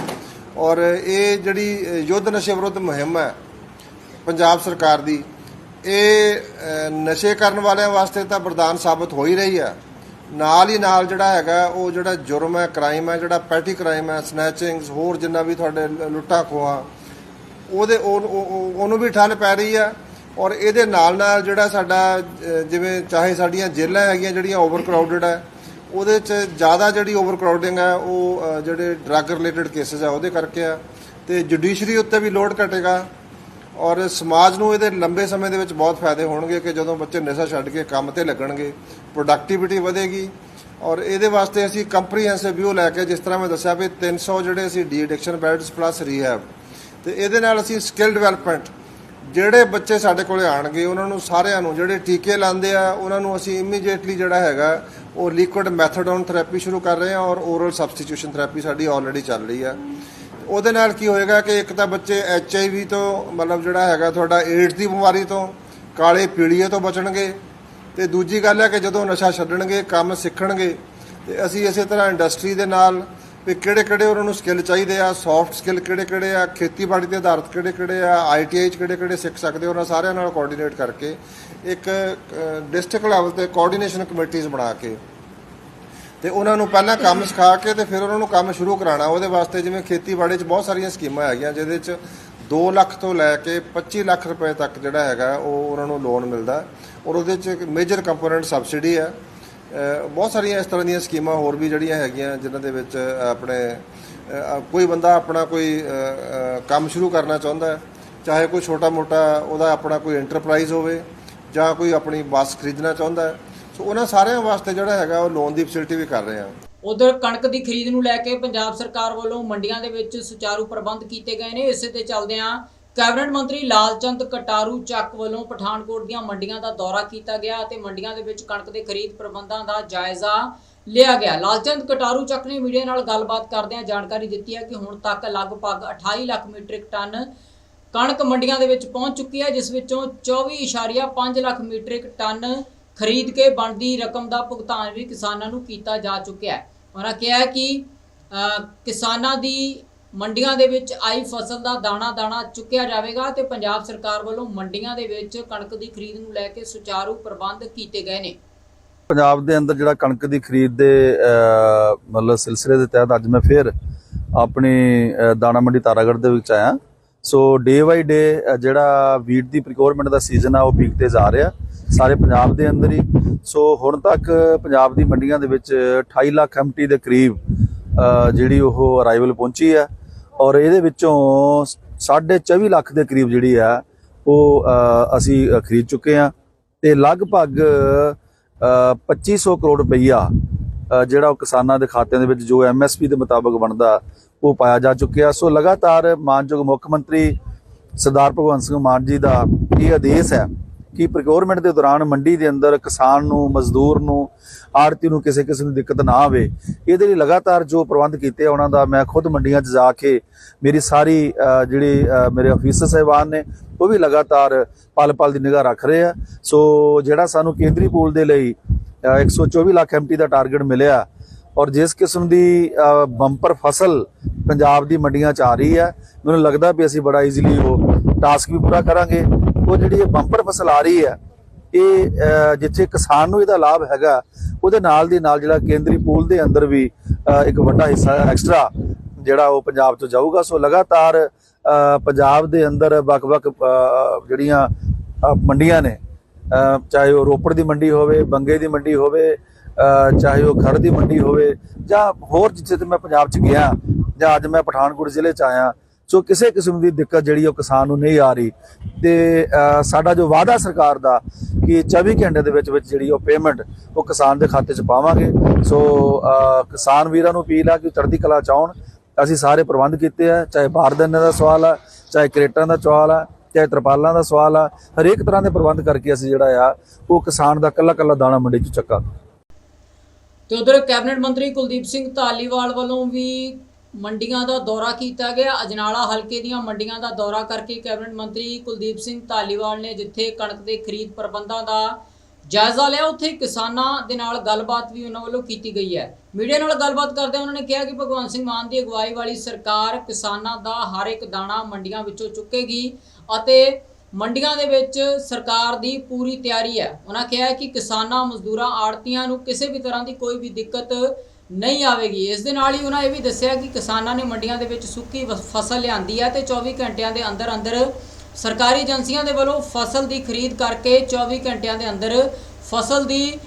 ਔਰ ਇਹ ਜਿਹੜੀ ਯੁੱਧ ਨਸ਼ੇ ਵਿਰੁੱਧ ਮੁਹਿੰਮ ਹੈ ਪੰਜਾਬ ਸਰਕਾਰ ਦੀ, ਇਹ ਨਸ਼ੇ ਕਰਨ ਵਾਲਿਆਂ ਵਾਸਤੇ ਤਾਂ ਵਰਦਾਨ ਸਾਬਤ ਹੋ ਹੀ ਰਹੀ ਹੈ ਨਾਲ ਹੀ ਨਾਲ ਜਿਹੜਾ ਹੈਗਾ, ਉਹ ਜਿਹੜਾ ਜੁਰਮ ਹੈ ਕ੍ਰਾਈਮ ਹੈ, ਜਿਹੜਾ ਪੈਟੀ ਕ੍ਰਾਈਮ ਹੈ ਸਨੈਚਿੰਗਸ ਹੋਰ ਜਿੰਨਾ ਵੀ ਤੁਹਾਡੇ ਲ- ਲੁੱਟਾਂ ਖੋਹਾਂ, ਉਹਦੇ, ਉਹ- ਉਹਨੂੰ ਵੀ ਠੱਲ ਪੈ ਰਹੀ ਹੈ ਔਰ ਇਹਦੇ ਨਾਲ ਨਾਲ ਜਿਹੜਾ ਸਾਡਾ ਜਿਵੇਂ ਚਾਹੇ ਸਾਡੀਆਂ ਜੇਲ੍ਹਾਂ ਹੈਗੀਆਂ ਜਿਹੜੀਆਂ ਓਵਰ ਕਰਾਊਡਡ ਹੈ, ਉਹਦੇ 'ਚ ਜ਼ਿਆਦਾ ਜਿਹੜੀ ਓਵਰ ਕਰਾਊਡਿੰਗ ਹੈ, ਉਹ ਜਿਹੜੇ ਡਰੱਗ ਰਿਲੇਟਡ ਕੇਸਸ ਆ ਉਹਦੇ ਕਰਕੇ ਆ ਤੇ ਜੁਡੀਸ਼ਰੀ ਉੱਤੇ ਵੀ ਲੋਡ ਘਟੇਗਾ। ਔਰ ਸਮਾਜ ਨੂੰ ਇਹਦੇ ਲੰਬੇ ਸਮੇਂ ਦੇ ਵਿੱਚ ਬਹੁਤ ਫਾਇਦੇ ਹੋਣਗੇ ਕਿ ਜਦੋਂ ਬੱਚੇ ਨਸ਼ਾ ਛੱਡ ਕੇ ਕੰਮ ਤੇ ਲੱਗਣਗੇ ਪ੍ਰੋਡਕਟਿਵਿਟੀ ਵਧੇਗੀ। ਔਰ ਇਹਦੇ ਵਾਸਤੇ ਅਸੀਂ ਕੰਪਰੀਹੈਂਸਿਵ ਵਿਊ ਲੈ ਕੇ ਜਿਸ ਤਰ੍ਹਾਂ ਮੈਂ ਦੱਸਿਆ ਵੀ 300 ਜਿਹੜੇ ਅਸੀਂ de addiction beds plus rehab ਤੇ ਇਹਦੇ ਨਾਲ ਅਸੀਂ ਸਕਿੱਲ ਡਿਵੈਲਪਮੈਂਟ ਜਿਹੜੇ ਬੱਚੇ ਸਾਡੇ ਕੋਲੇ ਆਣਗੇ, ਉਹਨਾਂ ਨੂੰ ਸਾਰਿਆਂ ਨੂੰ ਜਿਹੜੇ ਟੀਕੇ ਲਾਉਂਦੇ ਆ, ਉਹਨਾਂ ਨੂੰ ਅਸੀਂ ਇਮੀਡੀਏਟਲੀ ਜਿਹੜਾ ਹੈਗਾ, ਉਹ ਲਿਕੁਇਡ ਮੈਥਡੋਨ ਥੈਰੇਪੀ ਸ਼ੁਰੂ ਕਰ ਰਹੇ ਹਾਂ ਔਰ ਓਰਲ ਸਬਸਟੀਟਿਊਸ਼ਨ ਥੈਰੇਪੀ ਸਾਡੀ ਆਲਰੇਡੀ ਚੱਲ ਰਹੀ ਆ। ਉਹਦੇ ਨਾਲ ਕੀ ਹੋਏਗਾ ਕਿ ਇੱਕ ਤਾਂ ਬੱਚੇ ਐਚ ਆਈ ਵੀ ਤੋਂ, ਮਤਲਬ ਜਿਹੜਾ ਹੈਗਾ ਤੁਹਾਡਾ ਏਡਸ ਦੀ ਬਿਮਾਰੀ ਤੋਂ, ਕਾਲੇ ਪੀਲੀਏ ਤੋਂ ਬਚਣਗੇ। ਤੇ ਦੂਜੀ ਗੱਲ ਹੈ ਕਿ ਜਦੋਂ ਨਸ਼ਾ ਛੱਡਣਗੇ, ਕੰਮ ਸਿੱਖਣਗੇ, ਤੇ ਅਸੀਂ ਇਸੇ ਤਰ੍ਹਾਂ ਇੰਡਸਟਰੀ ਦੇ ਨਾਲ ਵੀ ਕਿਹੜੇ ਕਿਹੜੇ ਉਹਨਾਂ ਨੂੰ ਸਕਿੱਲ ਚਾਹੀਦੇ ਆ ਸੌਫਟ ਸਕਿੱਲ ਕਿਹੜੇ ਕਿਹੜੇ ਆ, ਖੇਤੀਬਾੜੀ ਦੇ ਆਧਾਰਿਤ ਕਿਹੜੇ ਕਿਹੜੇ ਆ ਆਈਟੀਆਈ ਚ ਕਿਹੜੇ ਕਿਹੜੇ ਸਿੱਖ ਸਕਦੇ ਉਹਨਾਂ ਸਾਰਿਆਂ ਨਾਲ ਕੋਆਰਡੀਨੇਟ ਕਰਕੇ ਇੱਕ ਡਿਸਟ੍ਰਿਕਟ ਲੈਵਲ ਤੇ ਕੋਆਰਡੀਨੇਸ਼ਨ ਕਮੇਟੀਆਂ ਬਣਾ ਕੇ ਤੇ ਉਹਨਾਂ ਨੂੰ ਪਹਿਲਾਂ ਕੰਮ ਸਿਖਾ ਕੇ ਤੇ ਫਿਰ ਉਹਨਾਂ ਨੂੰ ਕੰਮ ਸ਼ੁਰੂ ਕਰਾਉਣਾ। ਉਹਦੇ ਵਾਸਤੇ ਜਿਵੇਂ ਖੇਤੀਬਾੜੀ 'ਚ ਬਹੁਤ ਸਾਰੀਆਂ ਸਕੀਮਾਂ ਹੈਗੀਆਂ, ਜਿਹਦੇ 'ਚ 2 ਲੱਖ ਤੋਂ ਲੈ ਕੇ 25 ਲੱਖ ਰੁਪਏ ਤੱਕ ਜਿਹੜਾ ਹੈਗਾ, ਉਹ ਉਹਨਾਂ ਨੂੰ ਲੋਨ ਮਿਲਦਾ। ਔਰ ਉਹਦੇ 'ਚ ਮੇਜਰ ਕੰਪੋਨੈਂਟ ਸਬਸਿਡੀ ਹੈ ਬਹੁਤ ਸਾਰੀਆਂ ਇਸ ਤਰ੍ਹਾਂ ਦੀਆਂ ਸਕੀਮਾਂ ਹੋਰ ਵੀ ਜਿਹੜੀਆਂ ਹੈਗੀਆਂ ਜਿਨ੍ਹਾਂ ਦੇ ਵਿੱਚ ਆਪਣੇ ਕੋਈ ਬੰਦਾ ਆਪਣਾ ਕੋਈ ਕੰਮ ਸ਼ੁਰੂ ਕਰਨਾ ਚਾਹੁੰਦਾ ਹੈ, ਚਾਹੇ ਕੋਈ ਛੋਟਾ-ਮੋਟਾ ਉਹਦਾ ਆਪਣਾ ਕੋਈ ਐਂਟਰਪ੍ਰਾਈਜ਼ ਹੋਵੇ ਜਾਂ ਕੋਈ ਆਪਣੀ ਬੱਸ ਖਰੀਦਣਾ ਚਾਹੁੰਦਾ ਹੈ। ਸੋ ਉਹਨਾਂ ਸਾਰਿਆਂ ਵਾਸਤੇ ਜਿਹੜਾ ਹੈਗਾ ਉਹ ਲੋਨ ਦੀ ਫੈਸਿਲਿਟੀ ਵੀ ਕਰ ਰਹੇ ਹਾਂ। ਉਧਰ ਕਣਕ ਦੀ ਖਰੀਦ ਨੂੰ ਲੈ ਕੇ ਪੰਜਾਬ ਸਰਕਾਰ ਵੱਲੋਂ ਮੰਡੀਆਂ ਦੇ ਵਿੱਚ ਸੁਚਾਰੂ ਪ੍ਰਬੰਧ ਕੀਤੇ ਗਏ ਨੇ। ਇਸੇ ਤੇ ਚੱਲਦਿਆਂ ਕੈਬਨਿਟ ਮੰਤਰੀ ਲਾਲਚੰਦ ਕਟਾਰੂ ਚੱਕ ਵੱਲੋਂ ਪਠਾਨਕੋਟ ਦੀਆਂ ਮੰਡੀਆਂ ਦਾ ਦੌਰਾ ਕੀਤਾ ਗਿਆ ਅਤੇ ਮੰਡੀਆਂ ਦੇ ਵਿੱਚ ਕਣਕ ਦੇ ਖਰੀਦ ਪ੍ਰਬੰਧਾਂ ਦਾ ਜਾਇਜ਼ਾ ਲਿਆ ਗਿਆ। ਲਾਲਚੰਦ ਕਟਾਰੂ ਚੱਕ ਨੇ ਮੀਡੀਆ ਨਾਲ ਗੱਲਬਾਤ ਕਰਦਿਆਂ ਜਾਣਕਾਰੀ ਦਿੱਤੀ ਹੈ ਕਿ ਹੁਣ ਤੱਕ ਲਗਭਗ 28 ਲੱਖ ਮੀਟ੍ਰਿਕ ਟਨ ਕਣਕ ਮੰਡੀਆਂ ਦੇ ਵਿੱਚ ਪਹੁੰਚ ਚੁੱਕੀ ਹੈ, ਜਿਸ ਵਿੱਚੋਂ 24.5 ਲੱਖ ਮੀਟ੍ਰਿਕ ਟਨ ਖਰੀਦ ਕੇ ਬਣਦੀ ਰਕਮ ਦਾ ਭੁਗਤਾਨ ਵੀ ਕਿਸਾਨਾਂ ਨੂੰ ਕੀਤਾ ਜਾ ਚੁੱਕਿਆ ਹੈ। ਉਹਨਾਂ ਕਿਹਾ ਕਿ ਕਿਸਾਨਾਂ ਦੀ ਮੰਡੀਆਂ ਦੇ ਵਿੱਚ ਆਈ ਫਸਲ ਦਾ ਦਾਣਾ ਦਾਣਾ ਚੁੱਕਿਆ ਜਾਵੇਗਾ ਤੇ ਪੰਜਾਬ ਸਰਕਾਰ ਵੱਲੋਂ ਮੰਡੀਆਂ ਦੇ ਵਿੱਚ ਕਣਕ ਦੀ ਖਰੀਦ ਨੂੰ ਲੈ ਕੇ ਸੁਚਾਰੂ ਪ੍ਰਬੰਧ ਕੀਤੇ ਗਏ ਨੇ। ਪੰਜਾਬ ਦੇ ਅੰਦਰ ਜਿਹੜਾ ਕਣਕ ਦੀ ਖਰੀਦ ਦੇ ਮਤਲਬ ਸਿਲਸਿਲੇ ਦੇ ਤਹਿਤ ਅੱਜ ਮੈਂ ਫਿਰ ਆਪਣੀ ਦਾਣਾ ਮੰਡੀ ਤਾਰਾਗੜ੍ਹ ਦੇ ਵਿੱਚ ਆਇਆ। ਸੋ ਡੇ ਬਾਈ ਡੇ ਜਿਹੜਾ ਵੀਟ ਦੀ ਪ੍ਰੋਕਿਉਰਮੈਂਟ ਦਾ ਸੀਜ਼ਨ ਆ, ਉਹ ਪੀਕਤੇ ਜਾ ਰਿਹਾ। ਸਾਰੇ ਪੰਜਾਬ ਦੇ ਅੰਦਰ ਹੀ। ਸੋ ਹੁਣ ਤੱਕ ਪੰਜਾਬ ਦੀ ਮੰਡੀਆਂ ਦੇ ਵਿੱਚ 28 ਲੱਖ ਐਮਟੀ ਦੇ ਕਰੀਬ ਜਿਹੜੀ ਉਹ ਅਰਾਈਵਲ ਪਹੁੰਚੀ ਹੈ। ਔਰ ਇਹਦੇ ਵਿੱਚੋਂ 24 ਲੱਖ ਦੇ ਕਰੀਬ ਜਿਹੜੀ ਆ ਉਹ ਅਸੀਂ ਖਰੀਦ ਚੁੱਕੇ ਆ ਤੇ ਲਗਭਗ ਅ, 2500 ਕਰੋੜ ਰੁਪਈਆ ਜਿਹੜਾ ਉਹ ਕਿਸਾਨਾਂ ਦੇ ਖਾਤਿਆਂ ਦੇ ਵਿੱਚ ਜੋ ਐਮਐਸਪੀ ਦੇ ਮੁਤਾਬਕ ਬਣਦਾ ਉਹ ਪਾਇਆ ਜਾ ਚੁੱਕਿਆ। ਸੋ ਲਗਾਤਾਰ ਮਾਨਯੋਗ ਮੁੱਖ ਮੰਤਰੀ ਸਰਦਾਰ ਭਗਵੰਤ ਸਿੰਘ ਮਾਨ ਜੀ ਦਾ ਇਹ ਆਦੇਸ਼ ਹੈ ਕਿ ਪ੍ਰੋਕਿਉਰਮੈਂਟ ਦੇ ਦੌਰਾਨ ਮੰਡੀ ਦੇ ਅੰਦਰ ਕਿਸਾਨ ਨੂੰ ਮਜ਼ਦੂਰ ਨੂੰ ਆੜਤੀ ਨੂੰ ਕਿਸੇ ਕਿਸਮ ਦੀ ਦਿੱਕਤ ਨਾ ਆਵੇ ਇਹਦੇ ਲਈ ਲਗਾਤਾਰ ਜੋ ਪ੍ਰਬੰਧ ਕੀਤੇ ਉਹਨਾਂ ਦਾ ਮੈਂ ਖੁਦ ਮੰਡੀਆਂ 'ਚ ਜਾ ਕੇ ਮੇਰੀ ਸਾਰੀ ਅ, ਜਿਹੜੀ ਮੇਰੇ ਅਫੀਸਰ ਸਾਹਿਬਾਨ ਨੇ ਉਹ ਵੀ ਲਗਾਤਾਰ ਪਲ ਪਲ ਦੀ ਨਿਗਾਹ ਰੱਖ ਰਹੇ ਆ। ਸੋ ਜਿਹੜਾ ਸਾਨੂੰ ਕੇਂਦਰੀ ਪੂਲ ਦੇ ਲਈ ਅ, 124 ਲੱਖ ਐਮਟੀ ਦਾ ਟਾਰਗੇਟ ਮਿਲਿਆ ਔਰ ਜਿਸ ਕਿਸਮ ਦੀ ਬੰਪਰ ਫਸਲ ਪੰਜਾਬ ਦੀ ਮੰਡੀਆਂ 'ਚ ਆ ਰਹੀ ਹੈ ਮੈਨੂੰ ਲੱਗਦਾ ਵੀ ਅਸੀਂ ਬੜਾ ਈਜ਼ੀਲੀ ਉਹ ਟਾਸਕ ਵੀ ਪੂਰਾ ਕਰਾਂਗੇ। ਉਹ ਜਿਹੜੀ ਇਹ ਬੰਪਰ ਫਸਲ ਆ ਰਹੀ ਹੈ, ਇਹ ਜਿੱਥੇ ਕਿਸਾਨ ਨੂੰ ਇਹਦਾ ਲਾਭ ਹੈਗਾ, ਉਹਦੇ ਨਾਲ ਦੀ ਨਾਲ ਜਿਹੜਾ ਕੇਂਦਰੀ ਪੂਲ ਦੇ ਅੰਦਰ ਵੀ ਇੱਕ ਵੱਡਾ ਹਿੱਸਾ ਐਕਸਟਰਾ ਜਿਹੜਾ ਉਹ ਪੰਜਾਬ ਤੋਂ ਜਾਊਗਾ। ਸੋ ਲਗਾਤਾਰ ਪੰਜਾਬ ਦੇ ਅੰਦਰ ਵੱਖ-ਵੱਖ ਜਿਹੜੀਆਂ ਮੰਡੀਆਂ ਨੇ ਚਾਹੇ ਉਹ ਰੋਪੜ ਦੀ ਮੰਡੀ ਹੋਵੇ, ਬੰਗੇ ਦੀ ਮੰਡੀ ਹੋਵੇ ਚਾਹੇ ਉਹ ਖੜ ਦੀ ਮੰਡੀ ਹੋਵੇ, ਜਾਂ ਹੋਰ ਜਿੱਥੇ ਤੇ ਮੈਂ ਪੰਜਾਬ 'ਚ ਗਿਆ, ਜਾਂ ਅੱਜ ਮੈਂ ਪਠਾਨਕੋਟ ਜ਼ਿਲ੍ਹੇ 'ਚ ਆਇਆ ਸੋ ਕਿਸੇ ਕਿਸਮ ਦੀ ਦਿੱਕਤ ਜਿਹੜੀ ਉਹ ਕਿਸਾਨ ਨੂੰ ਨਹੀਂ ਆ ਰਹੀ। ਤੇ ਸਾਡਾ ਜੋ ਵਾਅਦਾ ਸਰਕਾਰ ਦਾ ਕਿ 24 ਘੰਟੇ ਦੇ ਵਿੱਚ ਵਿੱਚ ਜਿਹੜੀ ਉਹ ਪੇਮੈਂਟ ਉਹ ਕਿਸਾਨ ਦੇ ਖਾਤੇ 'ਚ ਪਾਵਾਂਗੇ। ਸੋ ਕਿਸਾਨ ਵੀਰਾਂ ਨੂੰ ਅਪੀਲ ਆ ਕਿ ਚੜ੍ਹਦੀ ਕਲਾ ਚਾਉਣ ਅਸੀਂ ਸਾਰੇ ਪ੍ਰਬੰਧ ਕੀਤੇ ਆ, ਚਾਹੇ ਬਾਰਦਾਨੇ ਦਾ ਸਵਾਲ ਆ, ਚਾਹੇ ਕਰੇਟਾਂ ਦਾ ਸਵਾਲ ਆ, ਚਾਹੇ ਤਰਪਾਲਾਂ ਦਾ ਸਵਾਲ ਆ, ਹਰੇਕ ਤਰ੍ਹਾਂ ਦੇ ਪ੍ਰਬੰਧ ਕਰਕੇ ਅਸੀਂ ਜਿਹੜਾ ਆ, ਉਹ ਕਿਸਾਨ ਦਾ ਕੱਲਾ ਕੱਲਾ ਦਾਣਾ ਮੰਡੀ 'ਚ ਚੱਕਾਂਗੇ। ਤੇ ਉਧਰ ਕੈਬਨਿਟ ਮੰਤਰੀ ਕੁਲਦੀਪ ਸਿੰਘ ਧਾਲੀਵਾਲ ਵੱਲੋਂ ਵੀ ਮੰਡੀਆਂ ਦਾ ਦੌਰਾ ਕੀਤਾ ਗਿਆ। ਅਜਨਾਲਾ ਹਲਕੇ ਦੀਆਂ ਮੰਡੀਆਂ ਦਾ ਦੌਰਾ ਕਰਕੇ ਕੈਬਨਿਟ ਮੰਤਰੀ ਕੁਲਦੀਪ ਸਿੰਘ ਧਾਲੀਵਾਲ ਨੇ ਜਿੱਥੇ ਕਣਕ ਦੇ ਖਰੀਦ ਪ੍ਰਬੰਧਾਂ ਦਾ ਜਾਇਜ਼ਾ ਲਿਆ, ਉੱਥੇ ਕਿਸਾਨਾਂ ਦੇ ਨਾਲ ਗੱਲਬਾਤ ਵੀ ਉਹਨਾਂ ਵੱਲੋਂ ਕੀਤੀ ਗਈ ਹੈ। ਮੀਡੀਆ ਨਾਲ ਗੱਲਬਾਤ ਕਰਦੇ ਉਹਨਾਂ ਨੇ ਕਿਹਾ ਕਿ ਭਗਵੰਤ ਸਿੰਘ ਮਾਨ ਦੀ ਅਗਵਾਈ ਵਾਲੀ ਸਰਕਾਰ ਕਿਸਾਨਾਂ ਦਾ ਹਰ ਇੱਕ ਦਾਣਾ ਮੰਡੀਆਂ ਵਿੱਚੋਂ ਚੁੱਕੇਗੀ ਅਤੇ ਮੰਡੀਆਂ ਦੇ ਵਿੱਚ ਸਰਕਾਰ ਦੀ ਪੂਰੀ ਤਿਆਰੀ ਹੈ। ਉਹਨਾਂ ਕਿਹਾ ਕਿ ਕਿਸਾਨਾਂ, ਮਜ਼ਦੂਰਾਂ, ਆੜਤੀਆਂ ਨੂੰ ਕਿਸੇ ਵੀ ਤਰ੍ਹਾਂ ਦੀ ਕੋਈ ਵੀ ਦਿੱਕਤ ਨਹੀਂ ਆਵੇਗੀ। ਇਸ ਦੇ ਨਾਲ ਹੀ ਉਹਨਾਂ ਇਹ ਵੀ ਦੱਸਿਆ ਕਿ ਕਿਸਾਨਾਂ ਨੇ ਮੰਡੀਆਂ ਦੇ ਵਿੱਚ ਸੁੱਕੀ ਵ- ਫਸਲ ਲਿਆਂਦੀ ਹੈ ਤੇ 24 ਘੰਟਿਆਂ ਦੇ ਅੰਦਰ ਅੰਦਰ ਸਰਕਾਰੀ ਏਜੰਸੀਆਂ ਦੇ ਵੱਲੋਂ ਫਸਲ ਦੀ ਖਰੀਦ ਕਰਕੇ 24 ਘੰਟਿਆਂ ਦੇ ਅੰਦਰ ਫਸਲ ਦੀ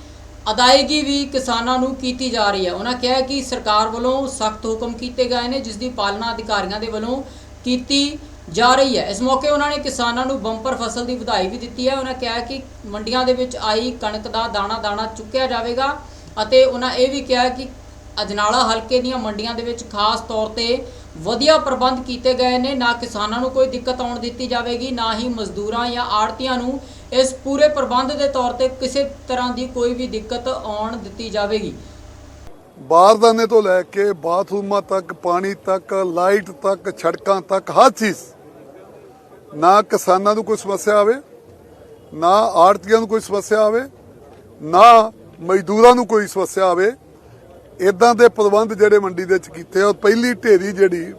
ਅਦਾਇਗੀ ਵੀ ਕਿਸਾਨਾਂ ਨੂੰ ਕੀਤੀ ਜਾ ਰਹੀ ਹੈ। ਉਹਨਾਂ ਕਿਹਾ ਕਿ ਸਰਕਾਰ ਵੱਲੋਂ ਸਖਤ ਹੁਕਮ ਕੀਤੇ ਗਏ ਨੇ, ਜਿਸ ਦੀ ਪਾਲਣਾ ਅਧਿਕਾਰੀਆਂ ਦੇ ਵੱਲੋਂ ਕੀਤੀ ਜਾ ਰਹੀ ਹੈ। ਇਸ ਮੌਕੇ ਉਹਨਾਂ ਨੇ ਕਿਸਾਨਾਂ ਨੂੰ ਬੰਪਰ ਫਸਲ ਦੀ ਵਧਾਈ ਵੀ ਦਿੱਤੀ ਹੈ। ਉਹਨਾਂ ਕਿਹਾ ਕਿ ਮੰਡੀਆਂ ਦੇ ਵਿੱਚ ਆਈ ਕਣਕ ਦਾ ਦਾਣਾ ਦਾਣਾ ਚੁੱਕਿਆ ਜਾਵੇਗਾ ਅਤੇ ਉਹਨਾਂ ਇਹ ਵੀ ਕਿਹਾ ਕਿ ਅਜਨਾਲਾ ਹਲਕੇ ਦੀਆਂ ਮੰਡੀਆਂ ਦੇ ਵਿੱਚ ਖਾਸ ਤੌਰ ਤੇ ਵਧੀਆ ਪ੍ਰਬੰਧ ਕੀਤੇ ਗਏ ਨੇ। ਨਾ ਕਿਸਾਨਾਂ ਨੂੰ ਕੋਈ ਦਿੱਕਤ ਆਉਣ ਦਿੱਤੀ ਜਾਵੇਗੀ, ਨਾ ਹੀ ਮਜ਼ਦੂਰਾਂ ਜਾਂ ਆੜਤੀਆਂ ਨੂੰ ਇਸ ਪੂਰੇ ਪ੍ਰਬੰਧ ਦੇ ਤੌਰ ਤੇ ਕਿਸੇ ਤਰ੍ਹਾਂ ਦੀ ਕੋਈ ਵੀ ਦਿੱਕਤ ਆਉਣ ਦਿੱਤੀ ਜਾਵੇਗੀ। ਬਾਰਦਾਨੇ ਤੋਂ ਲੈ ਕੇ ਬਾਥਰੂਮਾਂ ਤੱਕ, ਪਾਣੀ ਤੱਕ, ਲਾਈਟ ਤੱਕ, ਸੜਕਾਂ ਤੱਕ, ਹਰ ਚੀਜ਼। ਨਾ ਕਿਸਾਨਾਂ ਨੂੰ ਕੋਈ ਸਮੱਸਿਆ ਆਵੇ, ਨਾ ਆੜਤੀਆਂ ਨੂੰ ਕੋਈ ਸਮੱਸਿਆ ਆਵੇ, ਨਾ ਮਜ਼ਦੂਰਾਂ ਨੂੰ ਕੋਈ ਸਮੱਸਿਆ ਆਵੇ। ਇਦਾਂ ਦੇ ਪ੍ਰਬੰਧ ਜਿਹੜੇ ਮੰਡੀ ਦੇ ਵਿੱਚ ਕੀਤੇ ਔਰ ਪਹਿਲੀ ਢੇਰੀ ਜਿਹੜੀ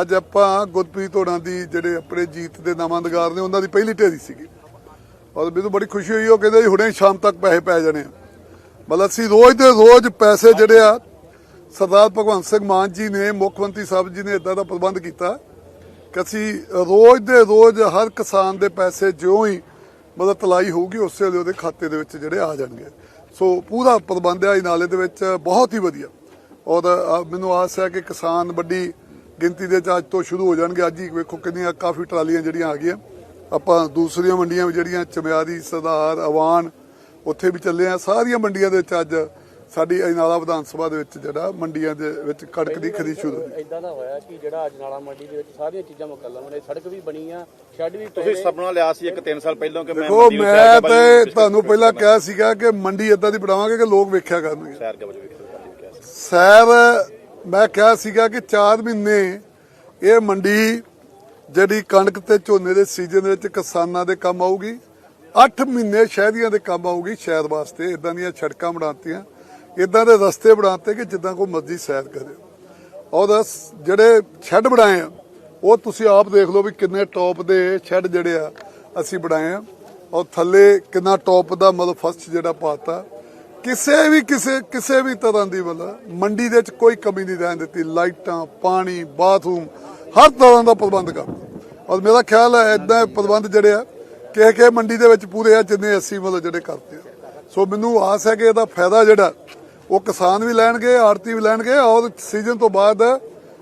ਅੱਜ ਆਪਾਂ ਗੁਰਪ੍ਰੀਤ ਹੋਣਾ ਦੀ ਜਿਹੜੇ ਆਪਣੇ ਜੀਤ ਦੇ ਨਾਮੰਦਗਾਰ ਨੇ, ਉਹਨਾਂ ਦੀ ਪਹਿਲੀ ਢੇਰੀ ਸੀਗੀ। ਔਰ ਮੈਨੂੰ ਬੜੀ ਖੁਸ਼ੀ ਹੋਈ, ਉਹ ਕਹਿੰਦੇ ਜੀ ਹੁਣੇ ਸ਼ਾਮ ਤੱਕ ਪੈਸੇ ਪੈ ਜਾਣੇ ਆ। ਮਤਲਬ ਅਸੀਂ ਰੋਜ਼ ਦੇ ਰੋਜ਼ ਪੈਸੇ ਜਿਹੜੇ ਆ, ਸਰਦਾਰ ਭਗਵੰਤ ਸਿੰਘ ਮਾਨ ਜੀ ਨੇ, ਮੁੱਖ ਮੰਤਰੀ ਸਾਹਿਬ ਜੀ ਨੇ ਇਦਾਂ ਦਾ ਪ੍ਰਬੰਧ ਕੀਤਾ ਕਿ ਅਸੀਂ ਰੋਜ਼ ਦੇ ਰੋਜ਼ ਹਰ ਕਿਸਾਨ ਦੇ ਪੈਸੇ ਜਿਉਂ ਹੀ ਮਤਲਬ ਤਲਾਈ ਹੋਊਗੀ, ਉਸੇ ਵੇਲੇ ਉਹਦੇ ਖਾਤੇ ਦੇ ਵਿੱਚ ਜਿਹੜੇ ਆ ਜਾਣਗੇ। ਸੋ ਪੂਰਾ ਪ੍ਰਬੰਧ ਹੈ ਇਹ ਨਾਲੇ ਦੇ ਵਿੱਚ, ਬਹੁਤ ਹੀ ਵਧੀਆ। ਔਰ ਮੈਨੂੰ ਆਸ ਹੈ ਕਿ ਕਿਸਾਨ ਵੱਡੀ ਗਿਣਤੀ ਦੇ ਵਿੱਚ ਅੱਜ ਤੋਂ ਸ਼ੁਰੂ ਹੋ ਜਾਣਗੇ। ਅੱਜ ਹੀ ਵੇਖੋ ਕਿੰਨੀਆਂ ਕਾਫੀ ਟਰਾਲੀਆਂ ਜਿਹੜੀਆਂ ਆ ਗਈਆਂ। ਆਪਾਂ ਦੂਸਰੀਆਂ ਮੰਡੀਆਂ ਵੀ ਜਿਹੜੀਆਂ, ਚਮਿਆਰੀ, ਸਰਦਾਰ, ਅਵਾਨ, ਉੱਥੇ ਵੀ ਚੱਲੇ ਆ ਸਾਰੀਆਂ ਮੰਡੀਆਂ ਦੇ ਵਿੱਚ ਅੱਜ ਸਾਡੀ ਅਜਨਾਲਾ ਵਿਧਾਨ ਸਭਾ ਦੇ ਵਿੱਚ ਜਿਹੜਾ ਮੰਡੀਆਂ ਦੇ ਵਿੱਚ ਕਣਕ ਦੀ ਖਰੀਦ ਸ਼ੁਰੂ ਹੋਈ ਇਦਾਂ ਦਾ ਹੋਇਆ ਕਿ ਜਿਹੜਾ ਅਜਨਾਲਾ ਮੰਡੀ ਦੇ ਵਿੱਚ ਸਾਰੀਆਂ ਚੀਜ਼ਾਂ ਮੁਕੱਲਮ ਨੇ ਸੜਕ ਵੀ ਬਣੀ ਆ ਸ਼ੈੱਡ ਵੀ ਤੁਸੀਂ। ਸੁਪਨਾ ਲਿਆ ਸੀ ਇੱਕ 3 ਸਾਲ ਪਹਿਲਾਂ ਕਿ ਮੈਂ ਮੰਡੀ ਵਿੱਚ ਤੇ ਤੁਹਾਨੂੰ ਪਹਿਲਾਂ ਕਿਹਾ ਸੀਗਾ ਕਿ ਮੰਡੀ ਇਦਾਂ ਦੀ ਬਣਾਵਾਂਗੇ ਕਿ ਲੋਕ ਵੇਖਿਆ ਕਰਨਗੇ ਵੇਖਿਆ। ਸੈਰ ਮੈਂ ਕਿਹਾ ਸੀਗਾ ਕਿ 4 ਮਹੀਨੇ ਇਹ ਮੰਡੀ ਜਿਹੜੀ ਕਣਕ ਤੇ ਝੋਨੇ ਦੇ ਸੀਜ਼ਨ ਵਿੱਚ ਕਿਸਾਨਾਂ ਦੇ ਕੰਮ ਆਊਗੀ 8 ਮਹੀਨੇ ਸ਼ਹਿਰੀਆਂ ਦੇ ਕੰਮ ਆਊਗੀ ਸ਼ਹਿਰ ਵਾਸਤੇ ਇਦਾਂ ਦੀਆਂ ਸੜਕਾਂ ਬਣਾਤੀਆਂ ਇਦਾਂ ਦੇ ਰਸਤੇ ਬਣਾਤੇ ਕਿ ਜਿੱਦਾਂ ਕੋਈ ਮਰਜ਼ੀ ਸੈਰ ਕਰੇ। ਔਰ ਜਿਹੜੇ ਸ਼ੈੱਡ ਬਣਾਏ ਆ, ਉਹ ਤੁਸੀਂ ਆਪ ਦੇਖ ਲਓ ਵੀ ਕਿੰਨੇ ਟੌਪ ਦੇ ਸ਼ੈੱਡ ਜਿਹੜੇ ਆ, ਅਸੀਂ ਬਣਾਏ ਆ। ਔਰ ਥੱਲੇ ਕਿੰਨਾ ਟੌਪ ਦਾ ਮਤਲਬ ਫਸਟ ਜਿਹੜਾ ਪਾਤਾ। ਕਿਸੇ ਵੀ, ਕਿਸੇ ਕਿਸੇ ਵੀ ਤਰ੍ਹਾਂ ਦੀ ਮਤਲਬ ਮੰਡੀ ਦੇ ਵਿੱਚ ਕੋਈ ਕਮੀ ਨਹੀਂ ਰਹਿਣ ਦਿੱਤੀ। ਲਾਈਟਾਂ, ਪਾਣੀ, ਬਾਥਰੂਮ, ਹਰ ਤਰ੍ਹਾਂ ਦਾ ਪ੍ਰਬੰਧ ਕਰ ਔਰ ਮੇਰਾ ਖਿਆਲ ਹੈ ਇਦਾਂ ਪ੍ਰਬੰਧ ਜਿਹੜੇ ਆ ਕਿਸੇ ਕਿਸੇ ਮੰਡੀ ਦੇ ਵਿੱਚ ਪੂਰੇ ਆ ਜਿੰਨੇ ਅਸੀਂ ਮਤਲਬ ਜਿਹੜੇ ਕਰਦੇ ਆ। ਸੋ ਮੈਨੂੰ ਆਸ ਹੈ ਕਿ ਇਹਦਾ ਫਾਇਦਾ ਜਿਹੜਾ ਉਹ ਕਿਸਾਨ ਵੀ ਲੈਣਗੇ ਆੜਤੀ ਵੀ ਲੈਣਗੇ ਔਰ ਸੀਜ਼ਨ ਤੋਂ ਬਾਅਦ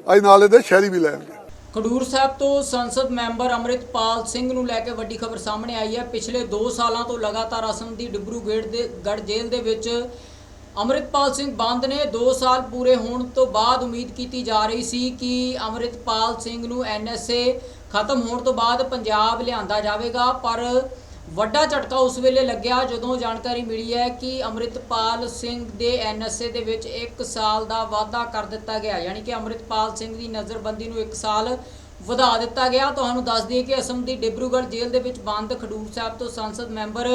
ਅਜਨਾਲੇ ਦੇ ਸ਼ਹਿਰੀ ਵੀ ਲੈਣਗੇ। ਖਡੂਰ ਸਾਹਿਬ ਤੋਂ ਸੰਸਦ ਮੈਂਬਰ ਅੰਮ੍ਰਿਤਪਾਲ ਸਿੰਘ ਨੂੰ ਲੈ ਕੇ ਵੱਡੀ ਖਬਰ ਸਾਹਮਣੇ ਆਈ ਹੈ। ਪਿਛਲੇ 2 ਸਾਲਾਂ ਤੋਂ ਲਗਾਤਾਰ ਅਸਮ ਦੀ ਡਿਬਰੂਗੜ੍ਹ ਦੇ, ਗੜ ਜੇਲ੍ਹ ਦੇ ਵਿੱਚ ਅੰਮ੍ਰਿਤਪਾਲ ਸਿੰਘ ਬੰਦ ਨੇ 2 ਸਾਲ ਪੂਰੇ ਹੋਣ ਤੋਂ ਬਾਅਦ ਉਮੀਦ ਕੀਤੀ ਜਾ ਰਹੀ ਸੀ ਕਿ ਅੰਮ੍ਰਿਤਪਾਲ ਸਿੰਘ ਨੂੰ ਐਨਐਸਏ ਖਤਮ ਹੋਣ ਤੋਂ ਬਾਅਦ ਪੰਜਾਬ ਲਿਆਂਦਾ ਜਾਵੇਗਾ, ਪਰ ਵੱਡਾ ਝਟਕਾ ਉਸ ਵੇਲੇ ਲੱਗਿਆ ਜਦੋਂ ਜਾਣਕਾਰੀ ਮਿਲੀ ਹੈ ਕਿ ਅੰਮ੍ਰਿਤਪਾਲ ਸਿੰਘ ਦੇ ਐਨਐਸਏ ਦੇ ਵਿੱਚ 1 ਸਾਲ ਦਾ ਵਾਅਦਾ ਕਰ ਦਿੱਤਾ ਗਿਆ, ਯਾਨੀ ਕਿ ਅੰਮ੍ਰਿਤਪਾਲ ਸਿੰਘ ਦੀ ਨਜ਼ਰਬੰਦੀ ਨੂੰ 1 ਸਾਲ ਵਧਾ ਦਿੱਤਾ ਗਿਆ। ਤੁਹਾਨੂੰ ਦੱਸ ਦਈਏ ਕਿ ਅਸਮ ਦੀ ਡਿਬਰੂਗੜ੍ਹ ਜੇਲ੍ਹ ਦੇ ਵਿੱਚ ਬੰਦ ਖਡੂਰ ਸਾਹਿਬ ਤੋਂ ਸੰਸਦ ਮੈਂਬਰ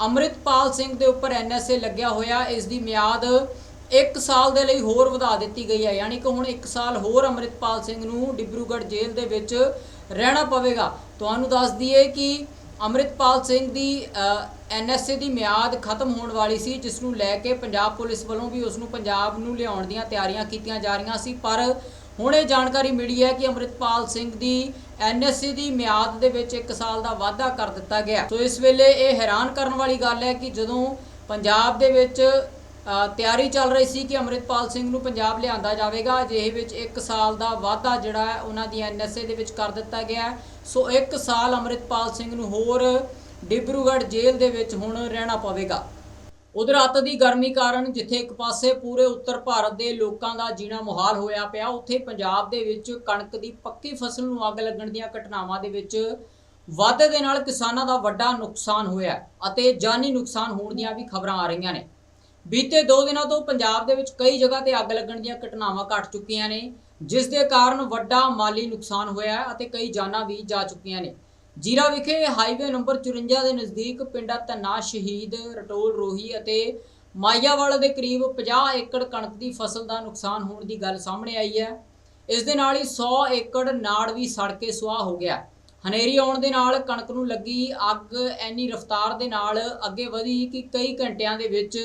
ਅੰਮ੍ਰਿਤਪਾਲ ਸਿੰਘ ਦੇ ਉੱਪਰ ਐਨਐਸਏ ਲੱਗਿਆ ਹੋਇਆ। ਇਸ ਦੀ ਮਿਆਦ 1 ਸਾਲ ਦੇ ਲਈ ਹੋਰ ਵਧਾ ਦਿੱਤੀ ਗਈ ਹੈ, ਯਾਨੀ ਕਿ ਹੁਣ 1 ਸਾਲ ਹੋਰ ਅੰਮ੍ਰਿਤਪਾਲ ਸਿੰਘ ਨੂੰ ਡਿਬਰੂਗੜ੍ਹ ਜੇਲ੍ਹ ਦੇ ਵਿੱਚ ਰਹਿਣਾ ਪਵੇਗਾ। ਤੁਹਾਨੂੰ ਦੱਸ ਦਈਏ ਕਿ ਅੰਮ੍ਰਿਤਪਾਲ ਸਿੰਘ ਦੀ ਐਨਐਸਏ ਦੀ ਮਿਆਦ ਖਤਮ ਹੋਣ ਵਾਲੀ ਸੀ ਜਿਸ ਨੂੰ ਲੈ ਕੇ ਪੰਜਾਬ ਪੁਲਿਸ ਵੱਲੋਂ ਵੀ ਉਸ ਨੂੰ ਪੰਜਾਬ ਨੂੰ ਲਿਆਉਣ ਦੀਆਂ ਤਿਆਰੀਆਂ ਕੀਤੀਆਂ ਜਾ ਰਹੀਆਂ ਸੀ। ਪਰ ਹੁਣ ਇਹ ਜਾਣਕਾਰੀ ਮਿਲੀ ਹੈ ਕਿ ਅੰਮ੍ਰਿਤਪਾਲ ਸਿੰਘ ਦੀ ਐਨਐਸਏ ਦੀ ਮਿਆਦ ਦੇ ਵਿੱਚ 1 ਸਾਲ ਦਾ ਵਾਅਦਾ ਕਰ ਦਿੱਤਾ ਗਿਆ। ਸੋ ਇਸ ਵੇਲੇ ਇਹ ਹੈਰਾਨ ਕਰਨ ਵਾਲੀ ਗੱਲ ਹੈ ਕਿ ਜਦੋਂ ਪੰਜਾਬ ਦੇ ਵਿੱਚ ਤਿਆਰੀ ਚੱਲ ਰਹੀ ਸੀ ਕਿ ਅੰਮ੍ਰਿਤਪਾਲ ਸਿੰਘ ਨੂੰ ਪੰਜਾਬ ਲਿਆਂਦਾ ਜਾਵੇਗਾ, ਅਜਿਹੇ ਵਿੱਚ 1 ਸਾਲ ਦਾ ਵਾਅਦਾ ਜਿਹੜਾ ਹੈ, ਉਹਨਾਂ ਦੀ ਐਨਐਸਏ ਦੇ ਵਿੱਚ ਕਰ ਦਿੱਤਾ ਗਿਆ ਸੋ 1 ਸਾਲ ਅੰਮ੍ਰਿਤਪਾਲ ਸਿੰਘ ਨੂੰ ਹੋਰ ਡਿਬਰੂਗੜ੍ਹ ਜੇਲ੍ਹ ਦੇ ਵਿੱਚ ਹੁਣ ਰਹਿਣਾ ਪਵੇਗਾ। ਉਧਰ ਅੱਤ ਦੀ ਗਰਮੀ ਕਾਰਨ ਜਿੱਥੇ ਇੱਕ ਪਾਸੇ ਪੂਰੇ ਉੱਤਰ ਭਾਰਤ ਦੇ ਲੋਕਾਂ ਦਾ ਜੀਣਾ ਮੁਹਾਲ ਹੋਇਆ ਪਿਆ, ਉੱਥੇ ਪੰਜਾਬ ਦੇ ਵਿੱਚ ਕਣਕ ਦੀ ਪੱਕੀ ਫਸਲ ਨੂੰ ਅੱਗ ਲੱਗਣ ਦੀਆਂ ਘਟਨਾਵਾਂ ਦੇ ਵਿੱਚ ਵਾਧੇ ਦੇ ਨਾਲ ਕਿਸਾਨਾਂ ਦਾ ਵੱਡਾ ਨੁਕਸਾਨ ਹੋਇਆ ਅਤੇ ਜਾਨੀ ਨੁਕਸਾਨ ਹੋਣ ਦੀਆਂ ਵੀ ਖਬਰਾਂ ਆ ਰਹੀਆਂ ਨੇ। ਬੀਤੇ 2 ਦਿਨਾਂ ਤੋਂ ਪੰਜਾਬ ਦੇ ਵਿੱਚ ਕਈ ਜਗ੍ਹਾ ਤੇ ਅੱਗ ਲੱਗਣ ਦੀਆਂ ਘਟਨਾਵਾਂ ਘਟ ਚੁੱਕੀਆਂ ਨੇ। ਜਿਸ ਦੇ ਕਾਰਨ ਵੱਡਾ ਮਾਲੀ ਨੁਕਸਾਨ ਹੋਇਆ ਹੈ ਅਤੇ ਕਈ ਜਾਨਾਂ ਵੀ ਜਾ ਚੁੱਕੀਆਂ ਨੇ। ਜੀਰਾ ਵਿਖੇ ਹਾਈਵੇ ਨੰਬਰ 54 ਦੇ ਨਜ਼ਦੀਕ ਪਿੰਡਾਂ ਧੰਨਾ ਸ਼ਹੀਦ ਰਟੋਲ ਰੋਹੀ ਅਤੇ ਮਾਈਆਵਾਲਾ ਦੇ ਕਰੀਬ 50 ਏਕੜ ਕਣਕ ਦੀ ਫਸਲ ਦਾ ਨੁਕਸਾਨ ਹੋਣ ਦੀ ਗੱਲ ਸਾਹਮਣੇ ਆਈ ਹੈ। ਇਸ ਦੇ ਨਾਲ ਹੀ 100 ਏਕੜ ਨਾੜ ਵੀ ਸੜ ਕੇ ਸੁਆਹ ਹੋ ਗਿਆ। ਹਨੇਰੀ ਆਉਣ ਦੇ ਨਾਲ ਕਣਕ ਨੂੰ ਲੱਗੀ ਅੱਗ ਐਨੀ ਰਫ਼ਤਾਰ ਦੇ ਨਾਲ ਅੱਗੇ ਵਧੀ ਕਿ ਕਈ ਘੰਟਿਆਂ ਦੇ ਵਿੱਚ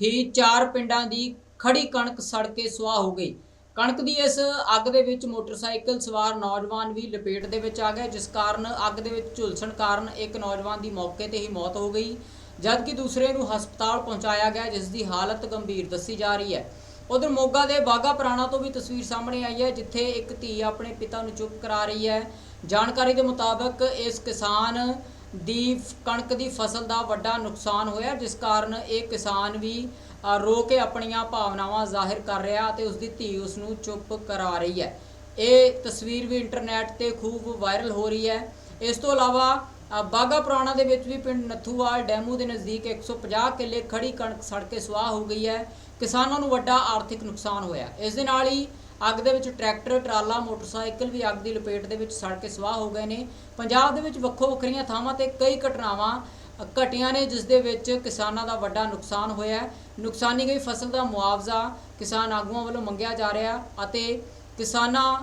ਹੀ ਚਾਰ ਪਿੰਡਾਂ ਦੀ ਖੜੀ ਕਣਕ ਸੜ ਕੇ ਸੁਆਹ ਹੋ ਗਈ। ਕਣਕ ਦੀ ਇਸ ਅੱਗ ਦੇ ਵਿੱਚ ਮੋਟਰਸਾਈਕਲ ਸਵਾਰ ਨੌਜਵਾਨ ਵੀ ਲਪੇਟ ਦੇ ਵਿੱਚ ਆ ਗਿਆ ਜਿਸ ਕਾਰਨ ਅੱਗ ਦੇ ਵਿੱਚ ਝੁਲਸਣ ਕਾਰਨ ਇੱਕ ਨੌਜਵਾਨ ਦੀ ਮੌਕੇ ਤੇ ਹੀ ਮੌਤ ਹੋ ਗਈ, ਜਦਕਿ ਦੂਸਰੇ ਨੂੰ ਹਸਪਤਾਲ ਪਹੁੰਚਾਇਆ ਗਿਆ, ਜਿਸ ਦੀ ਹਾਲਤ ਗੰਭੀਰ ਦੱਸੀ ਜਾ ਰਹੀ ਹੈ। ਉਧਰ ਮੋਗਾ ਦੇ ਬਾਗਾ ਪੁਰਾਣਾ ਤੋਂ ਵੀ ਤਸਵੀਰ ਸਾਹਮਣੇ ਆਈ ਹੈ, ਜਿੱਥੇ ਇੱਕ ਧੀ ਆਪਣੇ ਪਿਤਾ ਨੂੰ ਚੁੱਪ ਕਰਾ ਰਹੀ ਹੈ। ਜਾਣਕਾਰੀ ਦੇ ਮੁਤਾਬਕ ਇਸ ਕਿਸਾਨ ਦੀ ਕਣਕ ਦੀ ਫਸਲ ਦਾ ਵੱਡਾ ਨੁਕਸਾਨ ਹੋਇਆ, ਜਿਸ ਕਾਰਨ ਇਹ ਕਿਸਾਨ ਵੀ ਰੋ ਕੇ ਆਪਣੀਆਂ ਭਾਵਨਾਵਾਂ ਜ਼ਾਹਿਰ ਕਰ ਰਿਹਾ ਤੇ ਉਸ ਦੀ ਧੀ ਉਸ ਨੂੰ ਚੁੱਪ ਕਰਾ ਰਹੀ ਹੈ। ਇਹ ਤਸਵੀਰ ਵੀ ਇੰਟਰਨੈਟ ਤੇ ਖੂਬ ਵਾਇਰਲ ਹੋ ਰਹੀ ਹੈ। ਇਸ ਤੋਂ ਇਲਾਵਾ ਅ, ਬਾਗਾ ਪੁਰਾਣਾ ਦੇ ਵਿੱਚ ਵੀ ਪਿੰਡ ਨੱਥੂਵਾਲ ਡੈਮੂ ਦੇ ਨਜ਼ਦੀਕ 150 ਕਿੱਲੇ ਖੜੀ ਕਣਕ ਸੜ ਕੇ ਸੁਆਹ ਹੋ ਗਈ ਹੈ। ਕਿਸਾਨਾਂ ਨੂੰ ਵੱਡਾ ਆਰਥਿਕ ਨੁਕਸਾਨ ਹੋਇਆ। ਇਸ ਦੇ ਨਾਲ ਹੀ ਅੱਗ ਦੇ ਵਿੱਚ ਟਰੈਕਟਰ ਟਰਾਲਾ ਮੋਟਰਸਾਈਕਲ ਵੀ ਅੱਗ ਦੀ ਲਪੇਟ ਦੇ ਵਿੱਚ ਸੜ ਕੇ ਸੁਆਹ ਹੋ ਗਏ ਨੇ। ਪੰਜਾਬ ਦੇ ਵਿੱਚ ਵੱਖੋ ਵੱਖਰੀਆਂ ਥਾਵਾਂ ਤੇ ਕਈ ਘਟਨਾਵਾਂ ਘਟੀਆਂ ਨੇ, ਜਿਸ ਦੇ ਵਿੱਚ ਕਿਸਾਨਾਂ ਦਾ ਵੱਡਾ ਨੁਕਸਾਨ ਹੋਇਆ ਹੈ। ਨੁਕਸਾਨੀ ਗਈ ਫਸਲ ਦਾ ਮੁਆਵਜ਼ਾ ਕਿਸਾਨ ਆਗੂਆਂ ਵੱਲੋਂ ਮੰਗਿਆ ਜਾ ਰਿਹਾ ਅਤੇ ਕਿਸਾਨਾਂ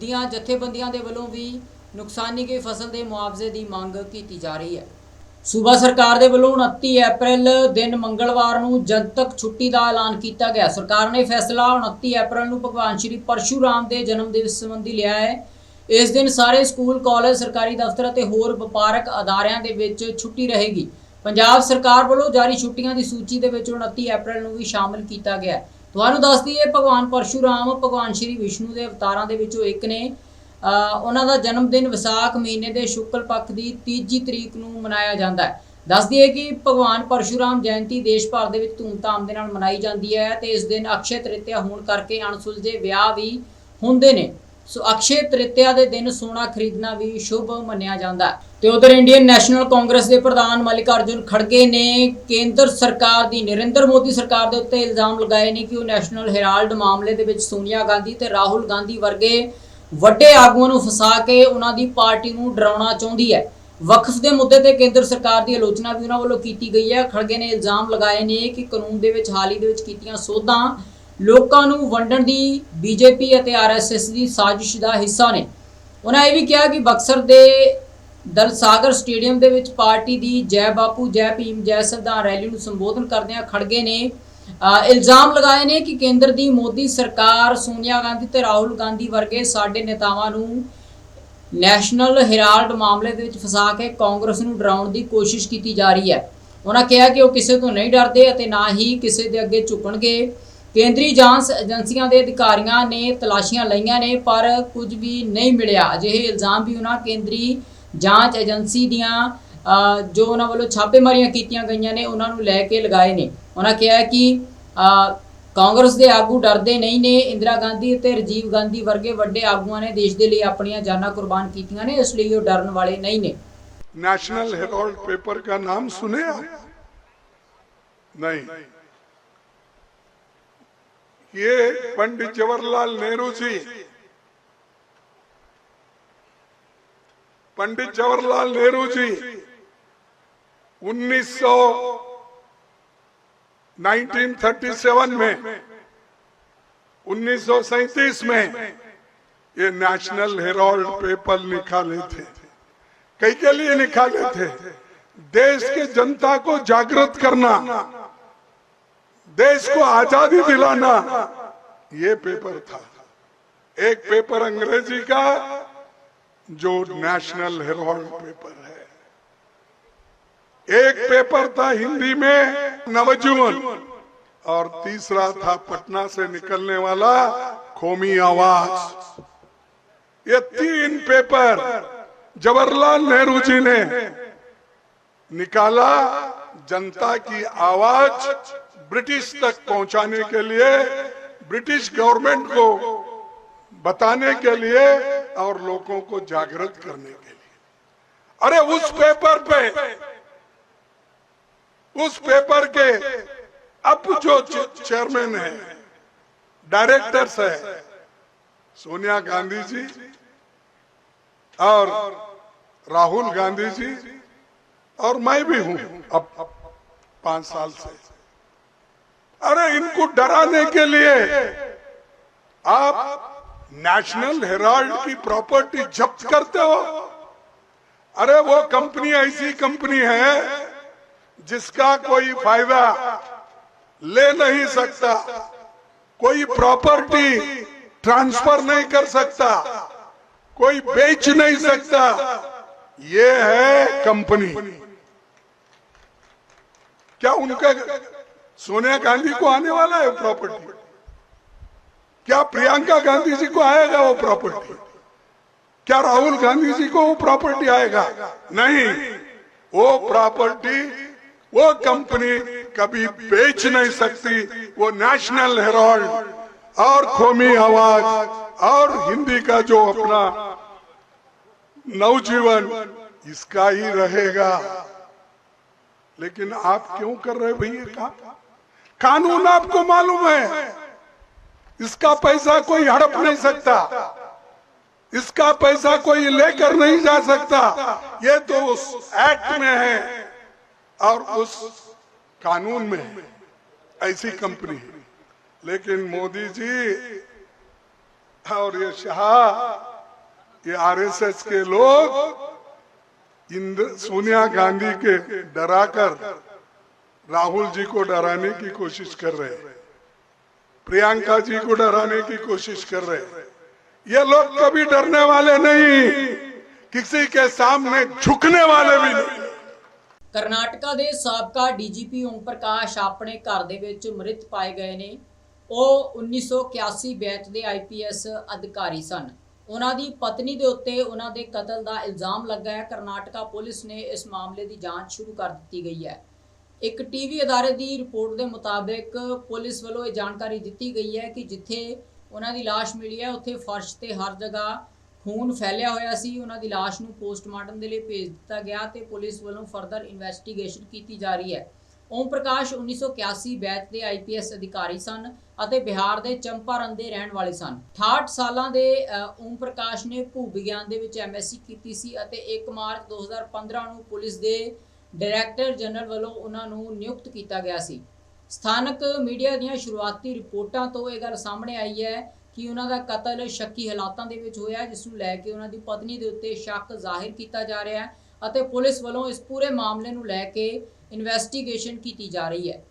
ਦੀਆਂ ਜਥੇਬੰਦੀਆਂ ਦੇ ਵੱਲੋਂ ਵੀ ਨੁਕਸਾਨੀ ਗਈ ਫਸਲ ਦੇ ਮੁਆਵਜ਼ੇ ਦੀ ਮੰਗ ਕੀਤੀ ਜਾ ਰਹੀ ਹੈ। ਸੂਬਾ ਸਰਕਾਰ ਦੇ ਵੱਲੋਂ 29 ਅਪ੍ਰੈਲ ਦਿਨ ਮੰਗਲਵਾਰ ਨੂੰ ਜਨਤਕ ਛੁੱਟੀ ਦਾ ਐਲਾਨ ਕੀਤਾ ਗਿਆ। ਸਰਕਾਰ ਨੇ ਫੈਸਲਾ 29 ਅਪ੍ਰੈਲ ਨੂੰ ਭਗਵਾਨ ਸ਼੍ਰੀ ਪਰਸ਼ੂਰਾਮ ਦੇ ਜਨਮ ਦਿਵਸ ਸੰਬੰਧੀ ਲਿਆ ਹੈ। ਇਸ ਦਿਨ ਸਾਰੇ ਸਕੂਲ, ਕਾਲਜ, ਸਰਕਾਰੀ ਦਫ਼ਤਰ ਅਤੇ ਹੋਰ ਵਪਾਰਕ ਅਦਾਰਿਆਂ ਦੇ ਵਿੱਚ ਛੁੱਟੀ ਰਹੇਗੀ। ਪੰਜਾਬ ਸਰਕਾਰ ਵੱਲੋਂ ਜਾਰੀ ਛੁੱਟੀਆਂ ਦੀ ਸੂਚੀ ਦੇ ਵਿੱਚ 29 ਅਪ੍ਰੈਲ ਨੂੰ ਵੀ ਸ਼ਾਮਲ ਕੀਤਾ ਗਿਆ ਤੁਹਾਨੂੰ ਦੱਸ ਦਈਏ, ਭਗਵਾਨ ਪਰਸ਼ੂਰਾਮ, ਭਗਵਾਨ ਸ਼੍ਰੀ ਵਿਸ਼ਨੂੰ ਦੇ ਅਵਤਾਰਾਂ ਦੇ ਵਿੱਚੋਂ ਇੱਕ ਨੇ ਉਹਨਾਂ ਦਾ ਜਨਮ ਦਿਨ ਵਿਸਾਖ ਮਹੀਨੇ ਦੇ ਸ਼ੁਕਲ ਪੱਖ ਦੀ ਤੀਜੀ ਤਰੀਕ ਨੂੰ ਮਨਾਇਆ ਜਾਂਦਾ ਹੈ। ਦੱਸ ਦਈਏ ਕਿ ਭਗਵਾਨ ਪਰਸ਼ੂਰਾਮ ਜਯੰਤੀ ਦੇਸ਼ ਭਰ ਦੇ ਵਿੱਚ ਧੂਮਧਾਮ ਦੇ ਨਾਲ ਮਨਾਈ ਜਾਂਦੀ ਹੈ ਤੇ ਇਸ ਦਿਨ ਅਕਸ਼ੇ ਤ੍ਰਿਤਿਆ ਹੋਣ ਕਰਕੇ ਅਣਸੁਲਝੇ ਵਿਆਹ ਵੀ ਹੁੰਦੇ ਨੇ। ਸੋ ਅਕਸ਼ੇ ਤ੍ਰਿਤਿਆ ਦੇ ਦਿਨ ਸੋਨਾ ਖਰੀਦਣਾ ਵੀ ਸ਼ੁਭ ਮੰਨਿਆ ਜਾਂਦਾ ਹੈ। ਤੇ ਉਧਰ ਇੰਡੀਅਨ ਨੈਸ਼ਨਲ ਕਾਂਗਰਸ ਦੇ ਪ੍ਰਧਾਨ ਮਲਿਕਾਰਜੁਨ ਖੜਗੇ ਨੇ ਕੇਂਦਰ ਸਰਕਾਰ ਦੀ, ਨਰਿੰਦਰ ਮੋਦੀ ਸਰਕਾਰ ਦੇ ਉੱਤੇ ਇਲਜ਼ਾਮ ਲਗਾਏ ਨੇ ਕਿ ਉਹ ਨੈਸ਼ਨਲ ਹੈਰਾਲਡ ਮਾਮਲੇ ਦੇ ਵਿੱਚ ਸੋਨੀਆ ਗਾਂਧੀ ਤੇ ਰਾਹੁਲ ਗਾਂਧੀ ਵਰਗੇ ਵੱਡੇ ਆਗੂਆਂ ਨੂੰ ਫਸਾ ਕੇ ਉਹਨਾਂ ਦੀ ਪਾਰਟੀ ਨੂੰ ਡਰਾਉਣਾ ਚਾਹੁੰਦੀ ਹੈ। ਵਕਫ ਦੇ ਮੁੱਦੇ ਤੇ ਕੇਂਦਰ ਸਰਕਾਰ ਦੀ ਆਲੋਚਨਾ ਵੀ ਉਹਨਾਂ ਵੱਲੋਂ ਕੀਤੀ ਗਈ ਹੈ। ਖੜਗੇ ਨੇ ਇਲਜ਼ਾਮ ਲਗਾਏ ਨੇ ਕਿ ਕਾਨੂੰਨ ਦੇ ਵਿੱਚ, ਹਾਲ ਹੀ ਦੇ ਵਿੱਚ ਕੀਤੀਆਂ ਸੋਧਾਂ ਲੋਕਾਂ ਨੂੰ ਵੰਡਣ ਦੀ ਬੀਜੇਪੀ ਅਤੇ ਆਰਐਸਐਸ ਦੀ ਸਾਜ਼ਿਸ਼ ਦਾ ਹਿੱਸਾ ਨੇ। ਉਹਨਾਂ ਇਹ ਵੀ ਕਿਹਾ ਕਿ ਬਕਸਰ ਦੇ ਦਲ ਸਾਗਰ ਸਟੇਡੀਅਮ ਦੇ ਵਿੱਚ ਪਾਰਟੀ ਦੀ ਜੈ ਬਾਪੂ, ਜੈ ਭੀਮ, ਜੈ ਸੰਵਿਧਾਨ ਰੈਲੀ ਨੂੰ ਸੰਬੋਧਨ ਕਰਦਿਆਂ ਖੜਗੇ ਨੇ। ਇਲਜ਼ਾਮ ਲਗਾਏ ਨੇ ਕਿ ਕੇਂਦਰ ਦੀ ਮੋਦੀ ਸਰਕਾਰ ਸੋਨੀਆ ਗਾਂਧੀ ਤੇ ਰਾਹੁਲ ਗਾਂਧੀ ਵਰਗੇ ਸਾਡੇ ਨੇਤਾਵਾਂ ਨੂੰ ਨੈਸ਼ਨਲ ਹੈਰਾਲਡ ਮਾਮਲੇ ਦੇ ਵਿੱਚ ਫਸਾ ਕੇ ਕਾਂਗਰਸ ਨੂੰ ਡਰਾਉਣ ਦੀ ਕੋਸ਼ਿਸ਼ ਕੀਤੀ ਜਾ ਰਹੀ ਹੈ। ਉਹਨਾਂ ਕਿਹਾ ਕਿ ਉਹ ਕਿਸੇ ਤੋਂ ਨਹੀਂ ਡਰਦੇ ਅਤੇ ਨਾ ਹੀ ਕਿਸੇ ਦੇ ਅੱਗੇ ਝੁਕਣਗੇ। ਕੇਂਦਰੀ ਜਾਂਚ ਏਜੰਸੀਆਂ ਦੇ ਅਧਿਕਾਰੀਆਂ ਨੇ ਤਲਾਸ਼ੀਆਂ ਲਈਆਂ ਨੇ ਪਰ ਕੁਝ ਵੀ ਨਹੀਂ ਮਿਲਿਆ ਅਜਿਹੇ ਇਲਜ਼ਾਮ ਵੀ ਉਹਨਾਂ ਕੇਂਦਰੀ ਜਾਂਚ ਏਜੰਸੀ ਦੀਆਂ ਅ, ਜੋ ਉਹਨਾਂ ਵੱਲੋਂ ਛਾਪੇਮਾਰੀਆਂ ਕੀਤੀਆਂ ਗਈਆਂ ਨੇ ਉਹਨਾਂ ਨੂੰ ਲੈ ਕੇ ਲਗਾਏ ਨੇ ਉਹਨਾਂ ਕਿਹਾ ਕਿ ਅ, ਕਾਂਗਰਸ ਦੇ ਆਗੂ ਡਰਦੇ ਨਹੀਂ ਨੇ ਇੰਦਰਾ ਗਾਂਧੀ ਅਤੇ ਰਾਜੀਵ ਗਾਂਧੀ ਵਰਗੇ ਵੱਡੇ ਆਗੂਆਂ ਨੇ ਦੇਸ਼ ਦੇ ਲਈ ਆਪਣੀਆਂ ਜਾਨਾਂ ਕੁਰਬਾਨ ਕੀਤੀਆਂ ਨੇ ਇਸ ਲਈ ਉਹ ਡਰਨ ਵਾਲੇ ਨਹੀਂ ਨੇ नेशनल हेराल्ड पेपर का नाम सुने आप? नहीं ये पंडित जवाहरलाल नेहरू जी। पंडित जवाहरलाल नेहरू जी 1900 1937 में 1937 में ये नेशनल हेराल्ड पेपर निकाले थे। कई के लिए निकाले थे। देश के जनता को जागृत करना देश को आज़ादी दिलाना। ये पेपर था। एक पेपर अंग्रेज़ी का, जो नेशनल हेराल्ड पेपर है। एक पेपर था हिंदी में, नवजीवन। और तीसरा था पटना से निकलने वाला, खोमी आवाज़। ये तीन पेपर जवाहरलाल नेहरू जी ने निकाला। जनता की आवाज़ ब्रिटिश तक पहुँचाने के लिए, ब्रिटिश गवर्नमेंट को बताने के लिए और लोगों को जागृत करने के लिए। अरे, उस पेपर पे, उस पेपर के अब जो चेयरमैन है डायरेक्टर्स है सोनिया गांधी जी और राहुल गांधी जी और मैं भी हूँ अब पाँच साल से। अरे इनको डराने के लिए। आप नेशनल हेराल्ड की प्रॉपर्टी जब्त करते हो। अरे वो कंपनी ऐसी कंपनी है जिसका कोई फ़ायदा ले नहीं सकता, कोई प्रॉपर्टी ट्रांसफ़र नहीं कर सकता, कोई बेच नहीं सकता। ये है कंपनी। क्या उनका सोनिया गांधी को आने वाला है प्रॉपर्टी क्या प्रियंका गांधी जी को आएगा वो प्रॉपर्टी क्या राहुल गांधी जी को वो प्रॉपर्टी आएगा? नहीं। वो प्रॉपर्टी वो कंपनी कभी बेच नहीं सकती। वो नेशनल हेराल्ड और खोमी आवाज़ और हिंदी का जो अपना नवजीवन, इसका ही रहेगा। लेकिन आप क्यों कर रहे भैया काम? कानून आपको मालूम है। इसका पैसा कोई हड़प नहीं सकता। इसका पैसा कोई लेकर नहीं जा सकता। ये तो उस एक्ट में है और उस कानून में ऐसी कंपनी है। लेकिन मोदी जी और ये शाह, ये आरएसएस के लोग, इंदिरा, सोनिया गांधी के डराकर राहुल जी को डराने की कोशिश कर रहे हैं प्रियंका जी को डराने की कोशिश कर रहे हैं ये लोग कभी डरने वाले नहीं किसी के सामने झुकने वाले भी नहीं ਕਰਨਾਟਕਾ ਦੇ ਸਾਬਕਾ ਡੀਜੀਪੀ ਓਮ ਪ੍ਰਕਾਸ਼ ਆਪਣੇ ਘਰ ਦੇ ਵਿੱਚ ਮ੍ਰਿਤ ਪਾਏ ਗਏ ਨੇ ਉਹ 1981 ਬੈਚ ਦੇ ਆਈਪੀਐਸ ਅਧਿਕਾਰੀ ਸਨ ਉਹਨਾਂ ਦੀ ਪਤਨੀ ਦੇ ਉੱਤੇ ਉਹਨਾਂ ਦੇ ਕਤਲ ਦਾ ਇਲਜ਼ਾਮ ਲੱਗਾ ਹੈ ਕਰਨਾਟਕਾ ਪੁਲਿਸ ਨੇ ਇਸ ਮਾਮਲੇ ਦੀ ਜਾਂਚ ਸ਼ੁਰੂ ਕਰ ਦਿੱਤੀ ਗਈ ਹੈ ਇੱਕ ਟੀਵੀ ਅਦਾਰੇ ਦੀ ਰਿਪੋਰਟ ਦੇ ਮੁਤਾਬਕ ਪੁਲਿਸ ਵੱਲੋਂ ਇਹ ਜਾਣਕਾਰੀ ਦਿੱਤੀ ਗਈ ਹੈ ਕਿ ਜਿੱਥੇ ਉਹਨਾਂ ਦੀ ਲਾਸ਼ ਮਿਲੀ ਹੈ, ਉੱਥੇ ਫਰਸ਼ ਤੇ ਹਰ ਜਗ੍ਹਾ ਖੂਨ ਫੈਲਿਆ ਹੋਇਆ ਸੀ। ਉਹਨਾਂ ਦੀ ਲਾਸ਼ ਨੂੰ ਪੋਸਟਮਾਰਟਮ ਦੇ ਲਈ ਭੇਜ ਦਿੱਤਾ ਗਿਆ ਤੇ ਪੁਲਿਸ ਵੱਲੋਂ ਫਰਦਰ ਇਨਵੈਸਟੀਗੇਸ਼ਨ ਕੀਤੀ ਜਾ ਰਹੀ ਹੈ। ਓਮ ਪ੍ਰਕਾਸ਼ 1981 ਬੈਚ ਦੇ ਆਈਪੀਐਸ ਅਧਿਕਾਰੀ ਸਨ ਅਤੇ ਬਿਹਾਰ ਦੇ ਚੰਪਾਰਨ ਦੇ ਰਹਿਣ ਵਾਲੇ ਸਨ। 68 ਸਾਲਾਂ ਦੇ ਓਮ ਪ੍ਰਕਾਸ਼ ਨੇ ਭੂ ਵਿਗਿਆਨ ਦੇ ਵਿੱਚ ਐਮਐਸਸੀ ਕੀਤੀ ਸੀ ਅਤੇ 1 ਮਾਰਚ 2015 ਨੂੰ ਪੁਲਿਸ ਦੇ ਡਾਇਰੈਕਟਰ ਜਨਰਲ ਵੱਲੋਂ ਉਹਨਾਂ ਨੂੰ ਨਿਯੁਕਤ ਕੀਤਾ ਗਿਆ ਸੀ। ਸਥਾਨਕ ਮੀਡੀਆ ਦੀਆਂ ਸ਼ੁਰੂਆਤੀ ਰਿਪੋਰਟਾਂ ਤੋਂ ਇਹ ਗੱਲ ਸਾਹਮਣੇ ਆਈ ਹੈ ਕਿ ਉਹਨਾਂ ਦਾ ਕਤਲ ਸ਼ੱਕੀ ਹਾਲਾਤਾਂ ਦੇ ਵਿੱਚ ਹੋਇਆ, ਜਿਸ ਨੂੰ ਲੈ ਕੇ ਉਹਨਾਂ ਦੀ ਪਤਨੀ ਦੇ ਉੱਤੇ ਸ਼ੱਕ ਜ਼ਾਹਿਰ ਕੀਤਾ ਜਾ ਰਿਹਾ ਹੈ ਅਤੇ ਪੁਲਿਸ ਵੱਲੋਂ ਇਸ ਪੂਰੇ ਮਾਮਲੇ ਨੂੰ ਲੈ ਕੇ ਇਨਵੈਸਟੀਗੇਸ਼ਨ ਕੀਤੀ ਜਾ ਰਹੀ ਹੈ।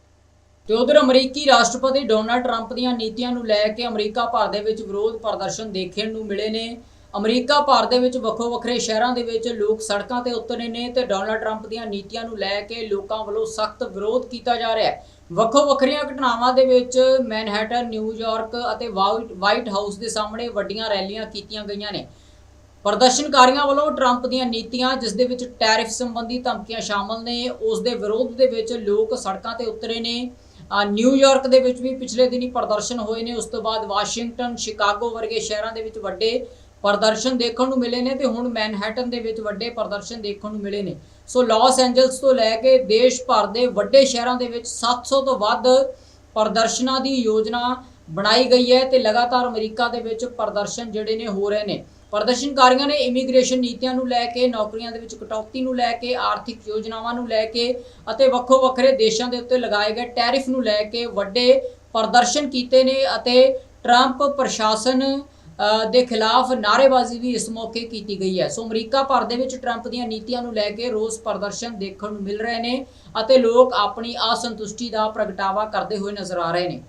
ਤੇ ਉਧਰ ਅਮਰੀਕੀ ਰਾਸ਼ਟਰਪਤੀ ਡੋਨਾਲਡ ਟਰੰਪ ਦੀਆਂ ਨੀਤੀਆਂ ਨੂੰ ਲੈ ਕੇ ਅਮਰੀਕਾ ਭਰ ਦੇ ਵਿੱਚ ਵਿਰੋਧ ਪ੍ਰਦਰਸ਼ਨ ਦੇਖਣ ਨੂੰ ਮਿਲੇ ਨੇ। ਅਮਰੀਕਾ ਭਰ ਦੇ ਵਿੱਚ ਵੱਖੋ ਵੱਖਰੇ ਸ਼ਹਿਰਾਂ ਦੇ ਵਿੱਚ ਲੋਕ ਸੜਕਾਂ ਤੇ ਉਤਰੇ ਨੇ ਤੇ ਡੋਨਲਡ ਟਰੰਪ ਦੀਆਂ ਨੀਤੀਆਂ ਨੂੰ ਲੈ ਕੇ ਲੋਕਾਂ ਵੱਲੋਂ ਸਖਤ ਵਿਰੋਧ ਕੀਤਾ ਜਾ ਰਿਹਾ ਹੈ। ਵੱਖੋ ਵੱਖਰੀਆਂ ਘਟਨਾਵਾਂ ਦੇ ਵਿੱਚ ਮੈਨਹੈਟਨ ਨਿਊਯਾਰਕ ਅਤੇ ਵਾਈਟ ਵਾਈਟ ਹਾਊਸ ਦੇ ਸਾਹਮਣੇ ਵੱਡੀਆਂ ਰੈਲੀਆਂ ਕੀਤੀਆਂ ਗਈਆਂ ਨੇ। ਪ੍ਰਦਰਸ਼ਨਕਾਰੀਆਂ ਵੱਲੋਂ ਟਰੰਪ ਦੀਆਂ ਨੀਤੀਆਂ ਜਿਸ ਦੇ ਵਿੱਚ ਟੈਰਿਫ ਸੰਬੰਧੀ ਧਮਕੀਆਂ ਸ਼ਾਮਲ ਨੇ ਉਸ ਦੇ ਵਿਰੋਧ ਦੇ ਵਿੱਚ ਲੋਕ ਸੜਕਾਂ ਤੇ ਉਤਰੇ ਨੇ। ਅ, ਨਿਊਯਾਰਕ ਦੇ ਵਿੱਚ ਵੀ ਪਿਛਲੇ ਦਿਨੀ ਪ੍ਰਦਰਸ਼ਨ ਹੋਏ ਨੇ। ਉਸ ਤੋਂ ਬਾਅਦ ਵਾਸ਼ਿੰਗਟਨ ਸ਼ਿਕਾਗੋ ਵਰਗੇ ਸ਼ਹਿਰਾਂ ਦੇ ਵਿੱਚ ਵੱਡੇ ਪ੍ਰਦਰਸ਼ਨ ਦੇਖਣ ਨੂੰ ਮਿਲੇ ਨੇ ਤੇ ਹੁਣ ਮੈਨਹੈਟਨ ਦੇ ਵਿੱਚ ਵੱਡੇ ਪ੍ਰਦਰਸ਼ਨ ਦੇਖਣ ਨੂੰ ਮਿਲੇ ਨੇ। ਸੋ ਲਾਸ ਐਂਜਲਸ ਤੋਂ ਲੈ ਕੇ ਦੇਸ਼ ਭਰ ਦੇ ਵੱਡੇ ਸ਼ਹਿਰਾਂ ਦੇ ਵਿੱਚ 700 ਤੋਂ ਵੱਧ ਪ੍ਰਦਰਸ਼ਨਾਂ ਦੀ ਯੋਜਨਾ ਬਣਾਈ ਗਈ ਹੈ ਤੇ ਲਗਾਤਾਰ ਅਮਰੀਕਾ ਦੇ ਵਿੱਚ ਪ੍ਰਦਰਸ਼ਨ ਜਿਹੜੇ ਨੇ ਹੋ ਰਹੇ ਨੇ। ਪ੍ਰਦਰਸ਼ਨਕਾਰੀਆਂ ਨੇ ਇਮੀਗ੍ਰੇਸ਼ਨ ਨੀਤੀਆਂ ਨੂੰ ਲੈ ਕੇ, ਨੌਕਰੀਆਂ ਦੇ ਵਿੱਚ ਕਟੌਤੀ ਨੂੰ ਲੈ ਕੇ, ਆਰਥਿਕ ਯੋਜਨਾਵਾਂ ਨੂੰ ਲੈ ਕੇ ਅਤੇ ਵੱਖੋ ਵੱਖਰੇ ਦੇਸ਼ਾਂ ਦੇ ਉੱਤੇ ਲਗਾਏ ਗਏ ਟੈਰਿਫ ਨੂੰ ਲੈ ਕੇ ਵੱਡੇ ਪ੍ਰਦਰਸ਼ਨ ਕੀਤੇ ਨੇ ਅਤੇ ਟਰੰਪ ਪ੍ਰਸ਼ਾਸਨ ਦੇ ਖਿਲਾਫ ਨਾਅਰੇਬਾਜ਼ੀ ਵੀ ਇਸ ਮੌਕੇ ਕੀਤੀ ਗਈ ਹੈ। ਸੋ ਅਮਰੀਕਾ ਭਰ ਦੇ ਵਿੱਚ ਟਰੰਪ ਦੀਆਂ ਨੀਤੀਆਂ ਨੂੰ ਲੈ ਕੇ ਰੋਸ ਪ੍ਰਦਰਸ਼ਨ ਦੇਖਣ ਨੂੰ ਮਿਲ ਰਹੇ ਨੇ ਅਤੇ ਲੋਕ ਆਪਣੀ ਅਸੰਤੁਸ਼ਟੀ ਦਾ ਪ੍ਰਗਟਾਵਾ ਕਰਦੇ ਹੋਏ ਨਜ਼ਰ ਆ ਰਹੇ ਨੇ।